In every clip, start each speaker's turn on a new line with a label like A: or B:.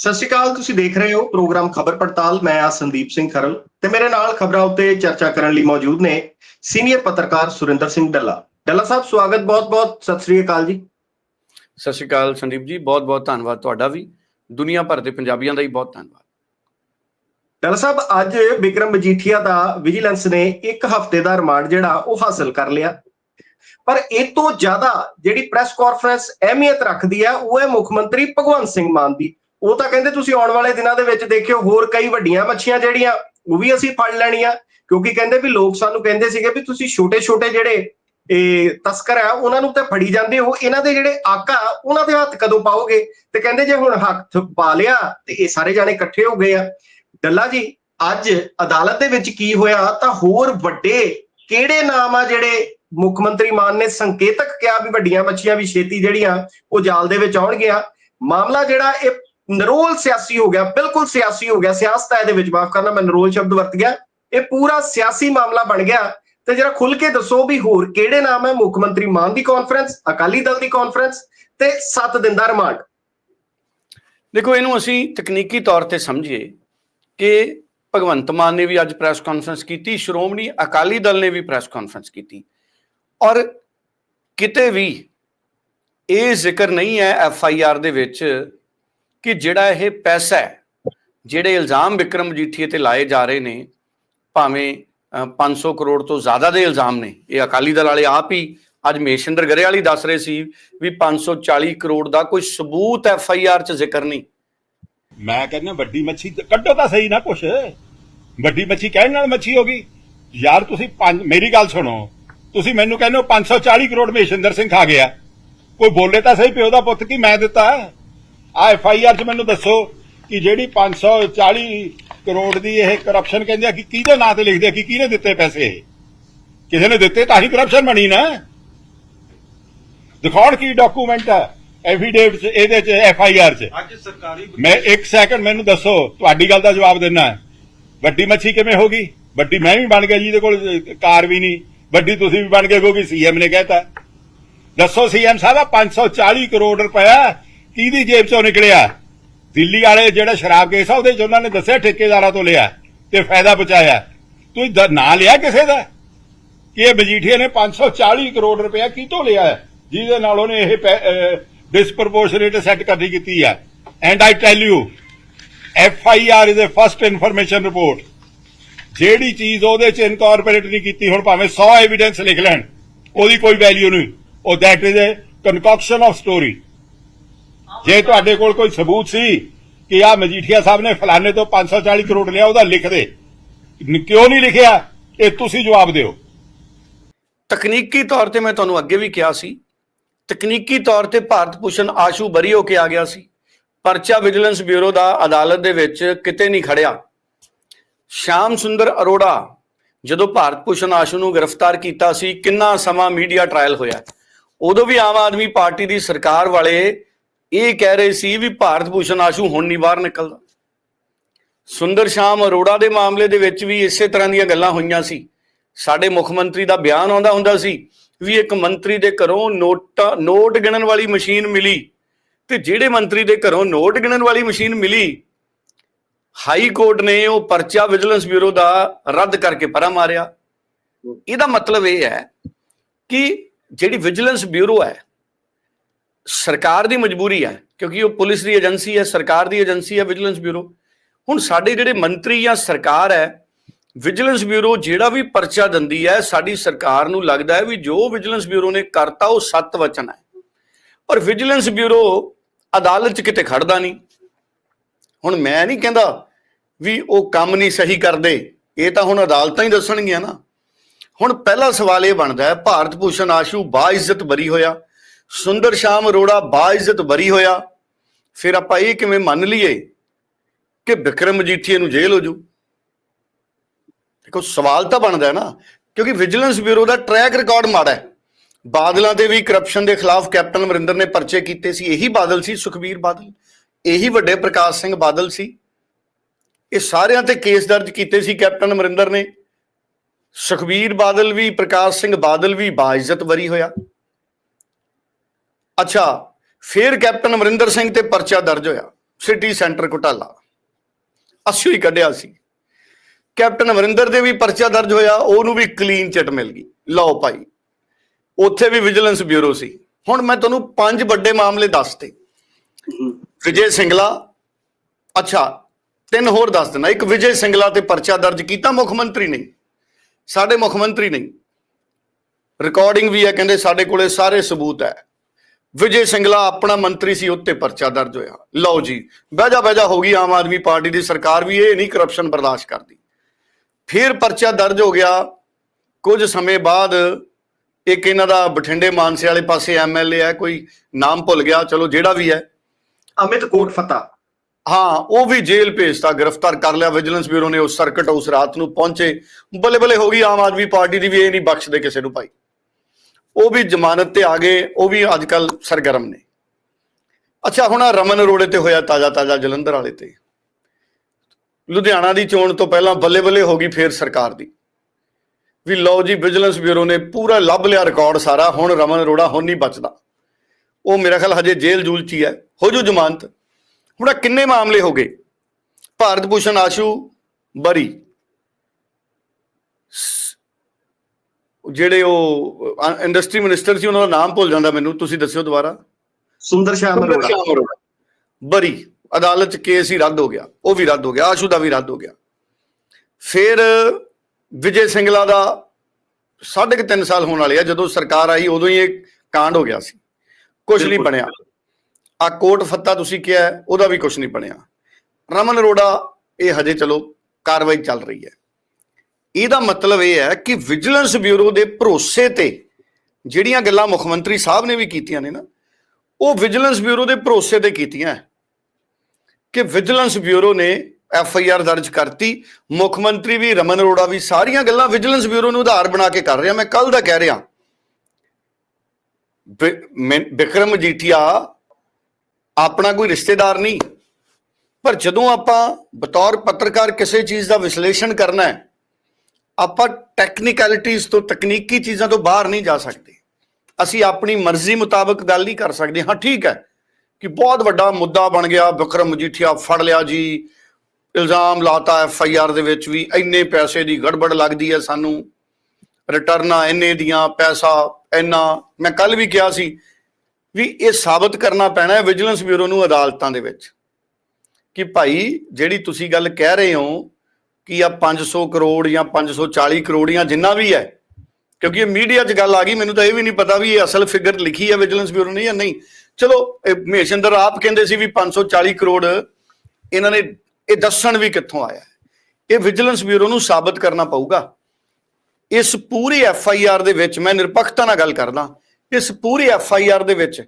A: ਸਤਿ ਸ਼੍ਰੀ ਅਕਾਲ ਤੁਸੀਂ ਦੇਖ ਰਹੇ ਹੋ ਪ੍ਰੋਗਰਾਮ ਖਬਰ ਪੜਤਾਲ। ਮੈਂ ਆ ਸੰਦੀਪ ਸਿੰਘ ਖਰਲ ਤੇ ਮੇਰੇ ਨਾਲ ਖਬਰਾਂ ਉੱਤੇ ਚਰਚਾ ਕਰਨ ਲਈ ਮੌਜੂਦ ਨੇ ਸੀਨੀਅਰ ਪੱਤਰਕਾਰ ਸੁਰਿੰਦਰ ਸਿੰਘ ਡੱਲਾ। ਡੱਲਾ ਸਾਹਿਬ ਸਵਾਗਤ ਬਹੁਤ-ਬਹੁਤ ਸਤਿ ਸ਼੍ਰੀ ਅਕਾਲ ਜੀ।
B: ਸਤਿ ਸ਼੍ਰੀ ਅਕਾਲ ਸੰਦੀਪ ਜੀ ਬਹੁਤ ਬਹੁਤ ਧੰਨਵਾਦ ਤੁਹਾਡਾ ਵੀ। ਦੁਨੀਆ ਭਰ ਦੇ ਪੰਜਾਬੀਆਂ ਦਾ ਹੀ ਬਹੁਤ ਧੰਨਵਾਦ।
A: ਡੱਲਾ ਸਾਹਿਬ ਅੱਜ ਵਿਕਰਮ ਮਜੀਠੀਆ ਦਾ ਵਿਜੀਲੈਂਸ ਨੇ ਇੱਕ ਹਫ਼ਤੇ ਦਾ ਰਿਮਾਂਡ ਜਿਹੜਾ ਉਹ ਹਾਸਲ ਕਰ ਲਿਆ। ਪਰ ਇਹ ਤੋਂ ਜ਼ਿਆਦਾ ਜਿਹੜੀ ਪ੍ਰੈਸ ਕਾਨਫਰੰਸ ਅਹਿਮੀਅਤ ਰੱਖਦੀ ਹੈ ਉਹ ਹੈ ਮੁੱਖ ਮੰਤਰੀ ਭਗਵੰਤ ਸਿੰਘ ਮਾਨ ਦੀ। ਉਹ ਤਾਂ ਕਹਿੰਦੇ ਤੁਸੀਂ ਆਉਣ ਵਾਲੇ ਦਿਨਾਂ ਦੇ ਵਿੱਚ ਦੇਖਿਓ, ਹੋਰ ਕਈ ਵੱਡੀਆਂ ਮੱਛੀਆਂ ਜਿਹੜੀਆਂ, ਉਹ ਵੀ ਅਸੀਂ ਫੜ ਲੈਣੀਆਂ। ਕਿਉਂਕਿ ਕਹਿੰਦੇ ਵੀ ਲੋਕ ਸਾਨੂੰ ਕਹਿੰਦੇ ਸੀਗੇ ਵੀ ਤੁਸੀਂ ਛੋਟੇ-ਛੋਟੇ ਜਿਹੜੇ, ਇਹ ਤਸਕਰ ਆ, ਉਹਨਾਂ ਨੂੰ ਤਾਂ ਫੜੀ ਜਾਂਦੇ ਹੋ। ਇਹਨਾਂ ਦੇ ਜਿਹੜੇ ਆਕਾ, ਉਹਨਾਂ ਦੇ ਹੱਥ ਕਦੋਂ ਪਾਓਗੇ? ਤੇ ਕਹਿੰਦੇ ਜੇ ਹੁਣ ਹੱਥ ਪਾ ਲਿਆ, ਤੇ ਇਹ ਸਾਰੇ ਜਾਣੇ ਇਕੱਠੇ ਹੋ ਗਏ ਆ। ਡੱਲਾ ਜੀ, ਅੱਜ ਅਦਾਲਤ ਦੇ ਵਿੱਚ ਕੀ ਹੋਇਆ? ਤਾਂ ਹੋਰ ਵੱਡੇ ਕਿਹੜੇ ਨਾਮ ਆ ਜਿਹੜੇ ਮੁੱਖ ਮੰਤਰੀ ਮਾਨ ਨੇ ਸੰਕੇਤਕ ਕਿਹਾ ਵੀ ਵੱਡੀਆਂ ਮੱਛੀਆਂ ਵੀ ਛੇਤੀ ਜਿਹੜੀਆਂ, ਉਹ ਜਾਲ ਦੇ ਵਿੱਚ ਆਉਣਗੀਆਂ? ਮਾਮਲਾ ਜਿਹੜਾ ਇਹ ਨਰੋਲ ਸਿਆਸੀ ਹੋ ਗਿਆ, ਬਿਲਕੁਲ ਸਿਆਸੀ ਹੋ ਗਿਆ, ਸਿਆਸਤ ਹੈ ਇਹਦੇ ਵਿੱਚ, ਮਾਫ ਕਰਨਾ, ਮੈਂ ਨਰੋਲ ਸ਼ਬਦ ਵਰਤ ਗਿਆ। ਇਹ ਪੂਰਾ ਸਿਆਸੀ ਮਾਮਲਾ ਬਣ ਗਿਆ। ਤੇ ਜਰਾ ਖੁੱਲ ਕੇ ਦੱਸੋ ਵੀ ਹੋਰ ਕਿਹੜੇ ਨਾਮ ਹੈ? ਮੁੱਖ ਮੰਤਰੀ ਮਾਨ ਦੀ ਕਾਨਫਰੰਸ ਅਕਾਲੀ ਦਲ ਦੀ ਕਾਨਫਰੰਸ ਤੇ 7 ਦਿਨ ਦਾ ਰਿਮਾਂਡ।
B: ਦੇਖੋ, ਇਹਨੂੰ ਅਸੀਂ ਤਕਨੀਕੀ ਤੌਰ ਤੇ ਸਮਝੀਏ ਕਿ ਭਗਵੰਤ ਮਾਨ ਨੇ ਵੀ ਅੱਜ ਪ੍ਰੈਸ ਕਾਨਫਰੰਸ ਕੀਤੀ, ਸ਼੍ਰੋਮਣੀ ਅਕਾਲੀ ਦਲ ਨੇ ਵੀ ਪ੍ਰੈਸ ਕਾਨਫਰੰਸ ਕੀਤੀ। ਔਰ ਕਿਤੇ ਵੀ ਇਹ ਜ਼ਿਕਰ ਨਹੀਂ ਹੈ ਐਫ ਆਈ ਆਰ ਦੇ ਵਿੱਚ ਕਿ ਜਿਹੜਾ ਇਹ ਪੈਸਾ ਹੈ ਜਿਹੜੇ ਇਲਜ਼ਾਮ ਵਿਕਰਮ ਮਜੀਠੀਏ ਤੇ ਲਾਏ ਜਾ ਰਹੇ ਨੇ ਭਾਵੇਂ ਅ, 500 ਕਰੋੜ ਤੋਂ ਜ਼ਿਆਦਾ ਦੇ ਇਲਜ਼ਾਮ ਨੇ ਇਹ ਅਕਾਲੀ ਦਲ ਵਾਲੇ ਆਪ ਹੀ ਅੱਜ ਮੇਸ਼ਿੰਦਰ ਗਰੇਵਾਲੀ ਦੱਸ ਰਹੇ ਸੀ ਵੀ 540 ਕਰੋੜ ਦਾ ਕੋਈ ਸਬੂਤ ਐਫ ਆਈ ਆਰ 'ਚ ਜ਼ਿਕਰ ਨਹੀਂ।
C: ਮੈਂ ਕਹਿੰਦਾ ਵੱਡੀ ਮੱਛੀ ਕੱਢੋ ਤਾਂ ਸਹੀ ਨਾ ਕੁਛ। ਵੱਡੀ ਮੱਛੀ ਕਹਿਣ ਨਾਲ ਮੱਛੀ ਹੋ ਗਈ। ਯਾਰ ਤੁਸੀਂ ਪੰਜ ਮੇਰੀ ਗੱਲ ਸੁਣੋ। ਤੁਸੀਂ ਮੈਨੂੰ ਕਹਿੰਦੇ ਹੋ 540 ਕਰੋੜ ਮੇਸ਼ਿੰਦਰ ਸਿੰਘ ਖਾ ਗਿਆ। ਕੋਈ ਬੋਲੇ ਤਾਂ ਸਹੀ ਪਿਓ ਦਾ ਪੁੱਤ ਕੀ ਮੈਂ ਦਿੱਤਾ? ਆ ਐਫ ਆਈ ਆਰ ਚ ਮੈਨੂੰ ਦੱਸੋ ਕਿ ਜਿਹੜੀ 540 ਕਰੋੜ ਦੀ ਇਹ ਕਰਪਸ਼ਨ ਕਹਿੰਦੇ ਆ ਕਿ ਕਿਹਦੇ ਨਾਂ ਤੇ ਲਿਖਦੇ ਆ ਕਿ ਕਿਹਨੇ ਦਿੱਤੇ ਪੈਸੇ ਇਹ? ਕਿਸੇ ਨੇ ਦਿੱਤੇ ਤਾਂ ਹੀ ਕਰਪਸ਼ਨ ਬਣੀ ਨਾ। ਦਿਖਾਉਣ ਕੀ ਡਾਕੂਮੈਂਟ ਹੈ ਐਫੀਡੇਵਿਟ ਚ ਇਹਦੇ ਚ ਐਫ ਆਈ ਆਰ ਚ।
D: ਅੱਜ ਸਰਕਾਰੀ
C: ਮੈਂ 1 ਸੈਕਿੰਡ ਮੈਨੂੰ ਦੱਸੋ ਤੁਹਾਡੀ ਗੱਲ ਦਾ ਜਵਾਬ ਦੇਣਾ ਹੈ ਵੱਡੀ ਮੱਛੀ ਕਿਵੇਂ ਹੋਗੀ ਵੱਡੀ ਮੈਂ ਵੀ ਬਣ ਗਿਆ ਜਿਹਦੇ ਕੋਲ ਅਹ, ਕਾਰ ਵੀ ਨਹੀਂ। ਵੱਡੀ ਤੁਸੀਂ ਵੀ ਬਣ ਗਏ ਕਿਉਂਕਿ ਸੀਐਮ ਨੇ ਕਹਿਤਾ। ਦੱਸੋ ਸੀਐਮ ਸਾਹਿਬ 540 ਕਰੋੜ ਰੁਪਇਆ ਕਿਹਦੀ ਜੇਬ ਚੋਂ ਨਿਕਲਿਆ? ਦਿੱਲੀ ਵਾਲੇ ਜਿਹੜਾ ਸ਼ਰਾਬ ਕੇਸ ਆ, ਉਹਦੇ ਚ ਉਹਨਾਂ ਨੇ ਦੱਸਿਆ ਠੇਕੇਦਾਰਾਂ ਤੋਂ ਲਿਆ ਤੇ ਫਾਇਦਾ ਬਚਾਇਆ ਤੁਸੀਂ ਦ- ਨਾਂ ਲਿਆ ਕਿਸੇ ਦਾ? ਕਿ ਇਹ ਮਜੀਠੀਆ ਨੇ 540 ਕਰੋੜ ਰੁਪਇਆ ਕਿਤੋਂ ਲਿਆ? ਜਿਹਦੇ ਨਾਲ ਉਹਨੇ ਇਹ ਡਿਸਪ੍ਰੋਪੋਰਸ਼ਨੇਟ ਸੈੱਟ ਕਰਨੀ ਕੀਤੀ ਹੈ and I tell you F I R is a first information report ਜਿਹੜੀ ਚੀਜ਼ ਉਹਦੇ ਚ ਇਨਕਾਰਪੋਰੇਟ ਨਹੀਂ ਕੀਤੀ, ਹੁਣ ਭਾਵੇਂ 100 ਐਵੀਡੈਂਸ ਲਿਖ ਲੈਣ, ਉਹਦੀ ਕੋਈ ਵੈਲਿਊ ਨਹੀਂ। ਉਹ that is a concoction of story ਜੇ ਤੁਹਾਡੇ ਕੋਲ ਕੋਈ ਸਬੂਤ ਸੀ ਕਿ ਆ ਮਜੀਠੀਆ ਸਾਹਿਬ ਨੇ ਫਲਾਣੇ ਤੋਂ 540 ਕਰੋੜ ਲਿਆ, ਉਹਦਾ ਲਿਖ ਦੇ। ਕਿਉਂ ਨਹੀਂ ਲਿਖਿਆ? ਇਹ ਤੁਸੀਂ ਜਵਾਬ ਦਿਓ।
B: ਤਕਨੀਕੀ ਤੌਰ ਤੇ ਮੈਂ ਤੁਹਾਨੂੰ ਅੱਗੇ ਵੀ ਕਿਹਾ ਸੀ। ਤਕਨੀਕੀ ਤੌਰ ਤੇ ਭਾਰਤ ਭੂਸ਼ਣ ਆਸ਼ੂ ਬਰੀ ਹੋ ਕੇ ਆ ਗਿਆ ਸੀ। ਪਰਚਾ ਵਿਜੀਲੈਂਸ ਬਿਊਰੋ ਦਾ ਅਦਾਲਤ ਦੇ ਵਿੱਚ ਕਿਤੇ ਨਹੀਂ ਖੜਿਆ। ਸ਼ਾਮ ਸੁੰਦਰ ਅਰੋੜਾ, ਜਦੋਂ ਭਾਰਤ ਭੂਸ਼ਣ ਆਸ਼ੂ ਨੂੰ ਗ੍ਰਿਫਤਾਰ ਕੀਤਾ ਸੀ, ਕਿੰਨਾ ਸਮਾਂ ਮੀਡੀਆ ਟ੍ਰਾਇਲ ਹੋਇਆ। ਉਦੋਂ ਵੀ ਆਮ ਆਦਮੀ ਪਾਰਟੀ ਦੀ ਸਰਕਾਰ ਵਾਲੇ ਇਹ ਕਹਿ ਰਹੇ ਸੀ ਵੀ ਭਾਰਤ ਭੂਸ਼ਣ ਆਸ਼ੂ ਹੁਣ ਨਹੀਂ ਬਾਹਰ ਨਿਕਲਦਾ। ਸੁੰਦਰ ਸ਼ਾਮ ਅਰੋੜਾ ਦੇ ਮਾਮਲੇ ਦੇ ਵਿੱਚ ਵੀ ਇਸੇ ਤਰ੍ਹਾਂ ਦੀਆਂ ਗੱਲਾਂ ਹੋਈਆਂ ਸੀ। ਸਾਡੇ ਮੁੱਖ ਮੰਤਰੀ ਦਾ ਬਿਆਨ ਆਉਂਦਾ ਹੁੰਦਾ ਸੀ ਵੀ ਇੱਕ ਮੰਤਰੀ ਦੇ ਘਰੋਂ ਨੋਟ ਨੋਟ ਗਿਣਨ ਵਾਲੀ ਮਸ਼ੀਨ ਮਿਲੀ ਤੇ ਜਿਹੜੇ ਮੰਤਰੀ ਦੇ ਘਰੋਂ ਨੋਟ ਗਿਣਨ ਵਾਲੀ ਮਸ਼ੀਨ ਮਿਲੀ, ਹਾਈ ਕੋਰਟ ਨੇ ਉਹ ਪਰਚਾ ਵਿਜੀਲੈਂਸ ਬਿਊਰੋ ਦਾ ਰੱਦ ਕਰਕੇ ਪਰਾਂ ਮਾਰਿਆ। ਇਹਦਾ ਮਤਲਬ ਇਹ ਹੈ ਕਿ ਜਿਹੜੀ ਵਿਜੀਲੈਂਸ ਬਿਊਰੋ ਹੈ ਸਰਕਾਰ ਦੀ ਮਜਬੂਰੀ ਹੈ, ਕਿਉਂਕਿ ਉਹ ਪੁਲਿਸ ਦੀ ਏਜੰਸੀ ਹੈ, ਸਰਕਾਰ ਦੀ ਏਜੰਸੀ ਹੈ, ਵਿਜੀਲੈਂਸ ਬਿਊਰੋ। ਹੁਣ ਸਾਡੇ ਜਿਹੜੇ ਮੰਤਰੀ ਜਾਂ ਸਰਕਾਰ ਹੈ, ਵਿਜੀਲੈਂਸ ਬਿਊਰੋ ਜਿਹੜਾ ਵੀ ਪਰਚਾ ਦਿੰਦੀ ਹੈ, ਸਾਡੀ ਸਰਕਾਰ ਨੂੰ ਲੱਗਦਾ ਹੈ ਵੀ ਜੋ ਵਿਜੀਲੈਂਸ ਬਿਊਰੋ ਨੇ ਕਰਤਾ, ਉਹ ਸੱਤ ਵਚਨ ਹੈ। ਪਰ ਵਿਜੀਲੈਂਸ ਬਿਊਰੋ ਅਦਾਲਤ 'ਚ ਕਿਤੇ ਖੜਦਾ ਨਹੀਂ। ਹੁਣ ਮੈਂ ਨਹੀਂ ਕਹਿੰਦਾ ਵੀ ਉਹ ਕੰਮ ਨਹੀਂ ਸਹੀ ਕਰਦੇ, ਇਹ ਤਾਂ ਹੁਣ ਅਦਾਲਤਾਂ ਹੀ ਦੱਸਣਗੀਆਂ ਨਾ। ਹੁਣ ਪਹਿਲਾ ਸਵਾਲ ਇਹ ਬਣਦਾ ਹੈ, ਭਾਰਤ ਭੂਸ਼ਣ ਆਸ਼ੂ ਬਾਇਜ਼ਤ ਬਰੀ ਹੋਇਆ। ਸੁੰਦਰ ਸ਼ਾਮ ਅਰੋੜਾ ਬਾਇਜ਼ਤ ਬਰੀ ਹੋਇਆ। ਫਿਰ ਆਪਾਂ ਇਹ ਕਿਵੇਂ ਮੰਨ ਲਈਏ ਕਿ ਵਿਕਰਮ ਮਜੀਠੀਏ ਨੂੰ ਜੇਲ੍ਹ ਹੋ ਜੂ? ਦੇਖੋ, ਸਵਾਲ ਤਾਂ ਬਣਦਾ ਹੈ ਨਾ, ਕਿਉਂਕਿ ਵਿਜੀਲੈਂਸ ਬਿਊਰੋ ਦਾ ਟਰੈਕ ਰਿਕਾਰਡ ਮਾੜਾ ਹੈ। ਬਾਦਲਾਂ ਦੇ ਵੀ ਕਰਪਸ਼ਨ ਦੇ ਖਿਲਾਫ ਕੈਪਟਨ ਅਮਰਿੰਦਰ ਨੇ ਪਰਚੇ ਕੀਤੇ ਸੀ, ਇਹੀ ਬਾਦਲ ਸੀ, ਸੁਖਬੀਰ ਬਾਦਲ। ਇਹੀ ਵੱਡੇ ਪ੍ਰਕਾਸ਼ ਸਿੰਘ ਬਾਦਲ ਸੀ। ਇਹ ਸਾਰਿਆਂ ਤੇ ਕੇਸ ਦਰਜ ਕੀਤੇ ਸੀ ਕੈਪਟਨ ਅਮਰਿੰਦਰ ਨੇ। ਸੁਖਬੀਰ ਬਾਦਲ ਵੀ, ਪ੍ਰਕਾਸ਼ ਸਿੰਘ ਬਾਦਲ ਵੀ ਬਾਇਜ਼ਤ ਵਰੀ ਹੋਇਆ। ਅੱਛਾ, ਫਿਰ ਕੈਪਟਨ ਅਮਰਿੰਦਰ ਸਿੰਘ ਤੇ ਪਰਚਾ ਦਰਜ ਹੋਇਆ, ਸਿਟੀ ਸੈਂਟਰ ਘੁਟਾਲਾ। ਅਸੀਂ ਹੀ ਕੱਢਿਆ ਸੀ। ਕੈਪਟਨ ਅਮਰਿੰਦਰ ਦੇ ਵੀ ਪਰਚਾ ਦਰਜ ਹੋਇਆ, ਉਹਨੂੰ ਵੀ ਕਲੀਨ ਚਿੱਟ ਮਿਲ ਗਈ। ਲਓ ਭਾਈ, ਉੱਥੇ ਵੀ ਵਿਜੀਲੈਂਸ ਬਿਊਰੋ ਸੀ। ਹੁਣ ਮੈਂ ਤੁਹਾਨੂੰ ਪੰਜ ਵੱਡੇ ਮਾਮਲੇ ਦੱਸਤੇ। ਵਿਜੇ ਸਿੰਗਲਾ, ਅੱਛਾ, ਤਿੰਨ ਹੋਰ ਦੱਸ ਦਿੰਦਾ। ਇੱਕ ਵਿਜੇ ਸਿੰਗਲਾ ਤੇ ਪਰਚਾ ਦਰਜ ਕੀਤਾ, ਮੁੱਖ ਮੰਤਰੀ ਨਹੀਂ ਸਾਡੇ ਮੁੱਖ ਮੰਤਰੀ ਨਹੀਂ। ਰਿਕਾਰਡਿੰਗ ਵੀ ਹੈ, ਕਹਿੰਦੇ ਸਾਡੇ ਕੋਲੇ ਸਾਰੇ ਸਬੂਤ ਹੈ। ਵਿਜੇ ਸਿੰਗਲਾ ਆਪਣਾ ਮੰਤਰੀ ਸੀ ਉੱਤੇ ਪਰਚਾ ਦਰਜ ਹੋਇਆ। ਲਓ ਜੀ ਬਹਿਜਾ ਬਹਿਜਾ ਹੋ ਗਈ ਆਮ ਆਦਮੀ ਪਾਰਟੀ ਦੀ ਸਰਕਾਰ ਵੀ ਇਹ ਨਹੀਂ ਕਰਪਸ਼ਨ ਬਰਦਾਸ਼ਤ ਕਰਦੀ। ਫਿਰ ਪਰਚਾ ਦਰਜ ਹੋ ਗਿਆ। ਕੁਝ ਸਮੇਂ ਬਾਅਦ ਇੱਕ ਇਹਨਾਂ ਦਾ ਬਠਿੰਡੇ ਮਾਨਸੇ ਵਾਲੇ ਪਾਸੇ ਐਮਐਲਏ ਹੈ ਕੋਈ ਨਾਮ ਭੁੱਲ ਗਿਆ ਚਲੋ ਜਿਹੜਾ ਵੀ ਹੈ।
A: ਅਮਿਤ ਕੋਟ ਫਤਾ।
B: ਹਾਂ ਉਹ ਵੀ ਜੇਲ੍ਹ ਭੇਜਤਾ ਗ੍ਰਿਫਤਾਰ ਕਰ ਲਿਆ ਵਿਜੀਲੈਂਸ ਬਿਊਰੋ ਨੇ ਉਸ ਸਰਕਟ ਉਸ ਰਾਤ ਨੂੰ ਪਹੁੰਚੇ। ਬੱਲੇ ਬੱਲੇ ਹੋ ਗਈ ਆਮ ਆਦਮੀ ਪਾਰਟੀ ਦੀ ਵੀ ਇਹ ਨਹੀਂ ਬਖਸ਼ਦੇ ਕਿਸੇ ਨੂੰ ਭਾਈ। ਉਹ ਵੀ ਜ਼ਮਾਨਤ ਤੇ ਆ ਗਏ, ਉਹ ਵੀ ਅੱਜ ਕੱਲ ਸਰਗਰਮ ਨੇ। ਅੱਛਾ, ਹੁਣ ਆਹ ਰਮਨ ਅਰੋੜੇ ਤੇ ਹੋਇਆ ਤਾਜ਼ਾ ਤਾਜ਼ਾ ਜਲੰਧਰ ਵਾਲੇ ਤੇ। ਲੁਧਿਆਣਾ ਦੀ ਚੋਣ ਤੋਂ ਪਹਿਲਾਂ ਬੱਲੇ ਬੱਲੇ ਹੋ ਗਈ ਫੇਰ ਸਰਕਾਰ ਦੀ। ਵੀ ਲਓ ਜੀ, ਵਿਜੀਲੈਂਸ ਬਿਊਰੋ ਨੇ ਪੂਰਾ ਲੱਭ ਲਿਆ ਰਿਕਾਰਡ ਸਾਰਾ, ਹੁਣ ਰਮਨ ਅਰੋੜਾ ਹੁਣ ਨਹੀਂ ਬਚਦਾ। ਉਹ ਮੇਰਾ ਖਿਆਲ ਹਜੇ ਜੇਲ੍ਹ ਜੂਲ ਚ ਹੀ ਹੈ। ਹੋ ਜੂ ਜ਼ਮਾਨਤ। ਹੁਣ ਕਿੰਨੇ ਮਾਮਲੇ ਹੋ ਗਏ? ਭਾਰਤ ਭੂਸ਼ਣ ਆਸ਼ੂ, ਬਰੀ। ਜਿਹੜੇ ਉਹ ਇੰਡਸਟਰੀ ਮਿਨਿਸਟਰ ਸੀ ਉਹਨਾਂ ਦਾ ਨਾਮ ਭੁੱਲ ਜਾਂਦਾ ਮੈਨੂੰ। ਤੁਸੀਂ ਦੱਸਿਓ ਦੁਬਾਰਾ।
A: ਸੁੰਦਰ ਸ਼ਾਮ ਅਰੋੜਾ।
B: ਬਰੀ ਅਦਾਲਤ ਚ ਕੇਸ ਹੀ ਰੱਦ ਹੋ ਗਿਆ। ਉਹ ਵੀ ਰੱਦ ਹੋ ਗਿਆ ਆਸ਼ੂ ਦਾ ਵੀ ਰੱਦ ਹੋ ਗਿਆ। ਫਿਰ ਵਿਜੇ ਸਿੰਗਲਾ ਦਾ ਸਾਢੇ ਕੁ ਤਿੰਨ ਸਾਲ ਹੋਣ ਵਾਲੇ ਆ। ਜਦੋਂ ਸਰਕਾਰ ਆਈ ਉਦੋਂ ਹੀ ਇਹ ਕਾਂਡ ਹੋ ਗਿਆ ਸੀ। ਕੁਝ ਨਹੀਂ। ਬਣਿਆ। ਆ ਕੋਟ ਫੱਤਾ ਤੁਸੀਂ ਕਿਹਾ ਉਹਦਾ ਵੀ ਕੁਝ ਨਹੀਂ ਬਣਿਆ। ਰਮਨ ਅਰੋੜਾ ਇਹ ਹਜੇ ਚਲੋ ਕਾਰਵਾਈ ਚੱਲ ਰਹੀ ਹੈ। ਇਹਦਾ ਮਤਲਬ ਇਹ ਹੈ ਕਿ ਵਿਜੀਲੈਂਸ ਬਿਊਰੋ ਦੇ ਭਰੋਸੇ ਤੇ ਜਿਹੜੀਆਂ ਗੱਲਾਂ ਮੁੱਖ ਮੰਤਰੀ ਸਾਹਿਬ ਨੇ ਵੀ ਕੀਤੀਆਂ ਨੇ ਨਾ, ਉਹ ਵਿਜੀਲੈਂਸ ਬਿਊਰੋ ਦੇ ਭਰੋਸੇ ਤੇ ਕੀਤੀਆਂ ਕਿ ਵਿਜੀਲੈਂਸ ਬਿਊਰੋ ਨੇ ਐਫ ਆਈ ਆਰ ਦਰਜ ਕਰਤੀ, ਮੁੱਖ ਮੰਤਰੀ ਵੀ, ਰਮਨ ਅਰੋੜਾ ਵੀ, ਸਾਰੀਆਂ ਗੱਲਾਂ ਵਿਜੀਲੈਂਸ ਬਿਊਰੋ ਨੂੰ ਆਧਾਰ ਬਣਾ ਕੇ ਕਰ ਰਿਹਾ, ਮੈਂ ਕੱਲ ਦਾ ਕਹਿ ਰਿਹਾ। ਬਿ- ਮੈਂ- ਬਿਕਰਮ ਮਜੀਠੀਆ ਆਪਣਾ ਕੋਈ ਰਿਸ਼ਤੇਦਾਰ ਨਹੀਂ, ਪਰ ਜਦੋਂ ਆਪਾਂ ਬਤੌਰ ਪੱਤਰਕਾਰ ਕਿਸੇ ਚੀਜ਼ ਦਾ ਵਿਸ਼ਲੇਸ਼ਣ ਕਰਨਾ ਹੈ ਆਪਾਂ ਟੈਕਨੀਕੈਲਿਟੀਜ਼ ਤੋਂ, ਤਕਨੀਕੀ ਚੀਜ਼ਾਂ ਤੋਂ ਬਾਹਰ ਨਹੀਂ ਜਾ ਸਕਦੇ। ਅਸੀਂ ਆਪਣੀ ਮਰਜ਼ੀ ਮੁਤਾਬਕ ਗੱਲ ਨਹੀਂ ਕਰ ਸਕਦੇ। ਹਾਂ, ਠੀਕ ਹੈ ਕਿ ਬਹੁਤ ਵੱਡਾ ਮੁੱਦਾ ਬਣ ਗਿਆ, ਵਿਕਰਮ ਮਜੀਠੀਆ ਫੜ ਲਿਆ ਜੀ। ਇਲਜ਼ਾਮ ਲਾਤਾ ਐਫ ਆਈ ਆਰ ਦੇ ਵਿੱਚ ਵੀ ਇੰਨੇ ਪੈਸੇ ਦੀ ਗੜਬੜ ਲੱਗਦੀ ਹੈ ਸਾਨੂੰ। ਰਿਟਰਨਾਂ ਇੰਨੇ ਦੀਆਂ, ਪੈਸਾ ਇੰਨਾ। ਮੈਂ ਕੱਲ ਵੀ ਕਿਹਾ ਸੀ ਵੀ ਇਹ ਸਾਬਤ ਕਰਨਾ ਪੈਣਾ ਹੈ ਵਿਜੀਲੈਂਸ ਬਿਊਰੋ ਨੂੰ ਅਦਾਲਤਾਂ ਦੇ ਵਿੱਚ। ਕਿ ਭਾਈ, ਜਿਹੜੀ ਤੁਸੀਂ ਗੱਲ ਕਹਿ ਰਹੇ ਹੋ ਕਿ ਆ 500 ਕਰੋੜ ਜਾਂ 540 ਕਰੋੜ ਜਾਂ ਜਿੰਨਾ ਵੀ ਹੈ, ਕਿਉਂਕਿ ਇਹ ਮੀਡੀਆ 'ਚ ਗੱਲ ਆ ਗਈ, ਮੈਨੂੰ ਤਾਂ ਇਹ ਵੀ ਨਹੀਂ ਪਤਾ ਵੀ ਇਹ ਅਸਲ ਫਿਗਰ ਲਿਖੀ ਹੈ ਵਿਜੀਲੈਂਸ ਬਿਊਰੋ ਨੇ ਜਾਂ ਨਹੀਂ। ਚਲੋ, ਇਹ ਮਹੇਸ਼ਿੰਦਰ ਆਪ ਕਹਿੰਦੇ ਸੀ ਵੀ 540 ਕਰੋੜ ਇਹਨਾਂ ਨੇ, ਇਹ ਦੱਸਣ ਵੀ ਕਿੱਥੋਂ ਆਇਆ ਇਹ ਵਿਜੀਲੈਂਸ ਬਿਊਰੋ ਨੂੰ ਸਾਬਤ ਕਰਨਾ ਪਊਗਾ। ਇਸ ਪੂਰੀ ਐਫ ਆਈ ਆਰ ਦੇ ਵਿੱਚ ਮੈਂ ਨਿਰਪੱਖਤਾ ਨਾਲ ਗੱਲ ਕਰਦਾ, ਇਸ ਪੂਰੀ ਐਫ ਆਈ ਆਰ ਦੇ ਵਿੱਚ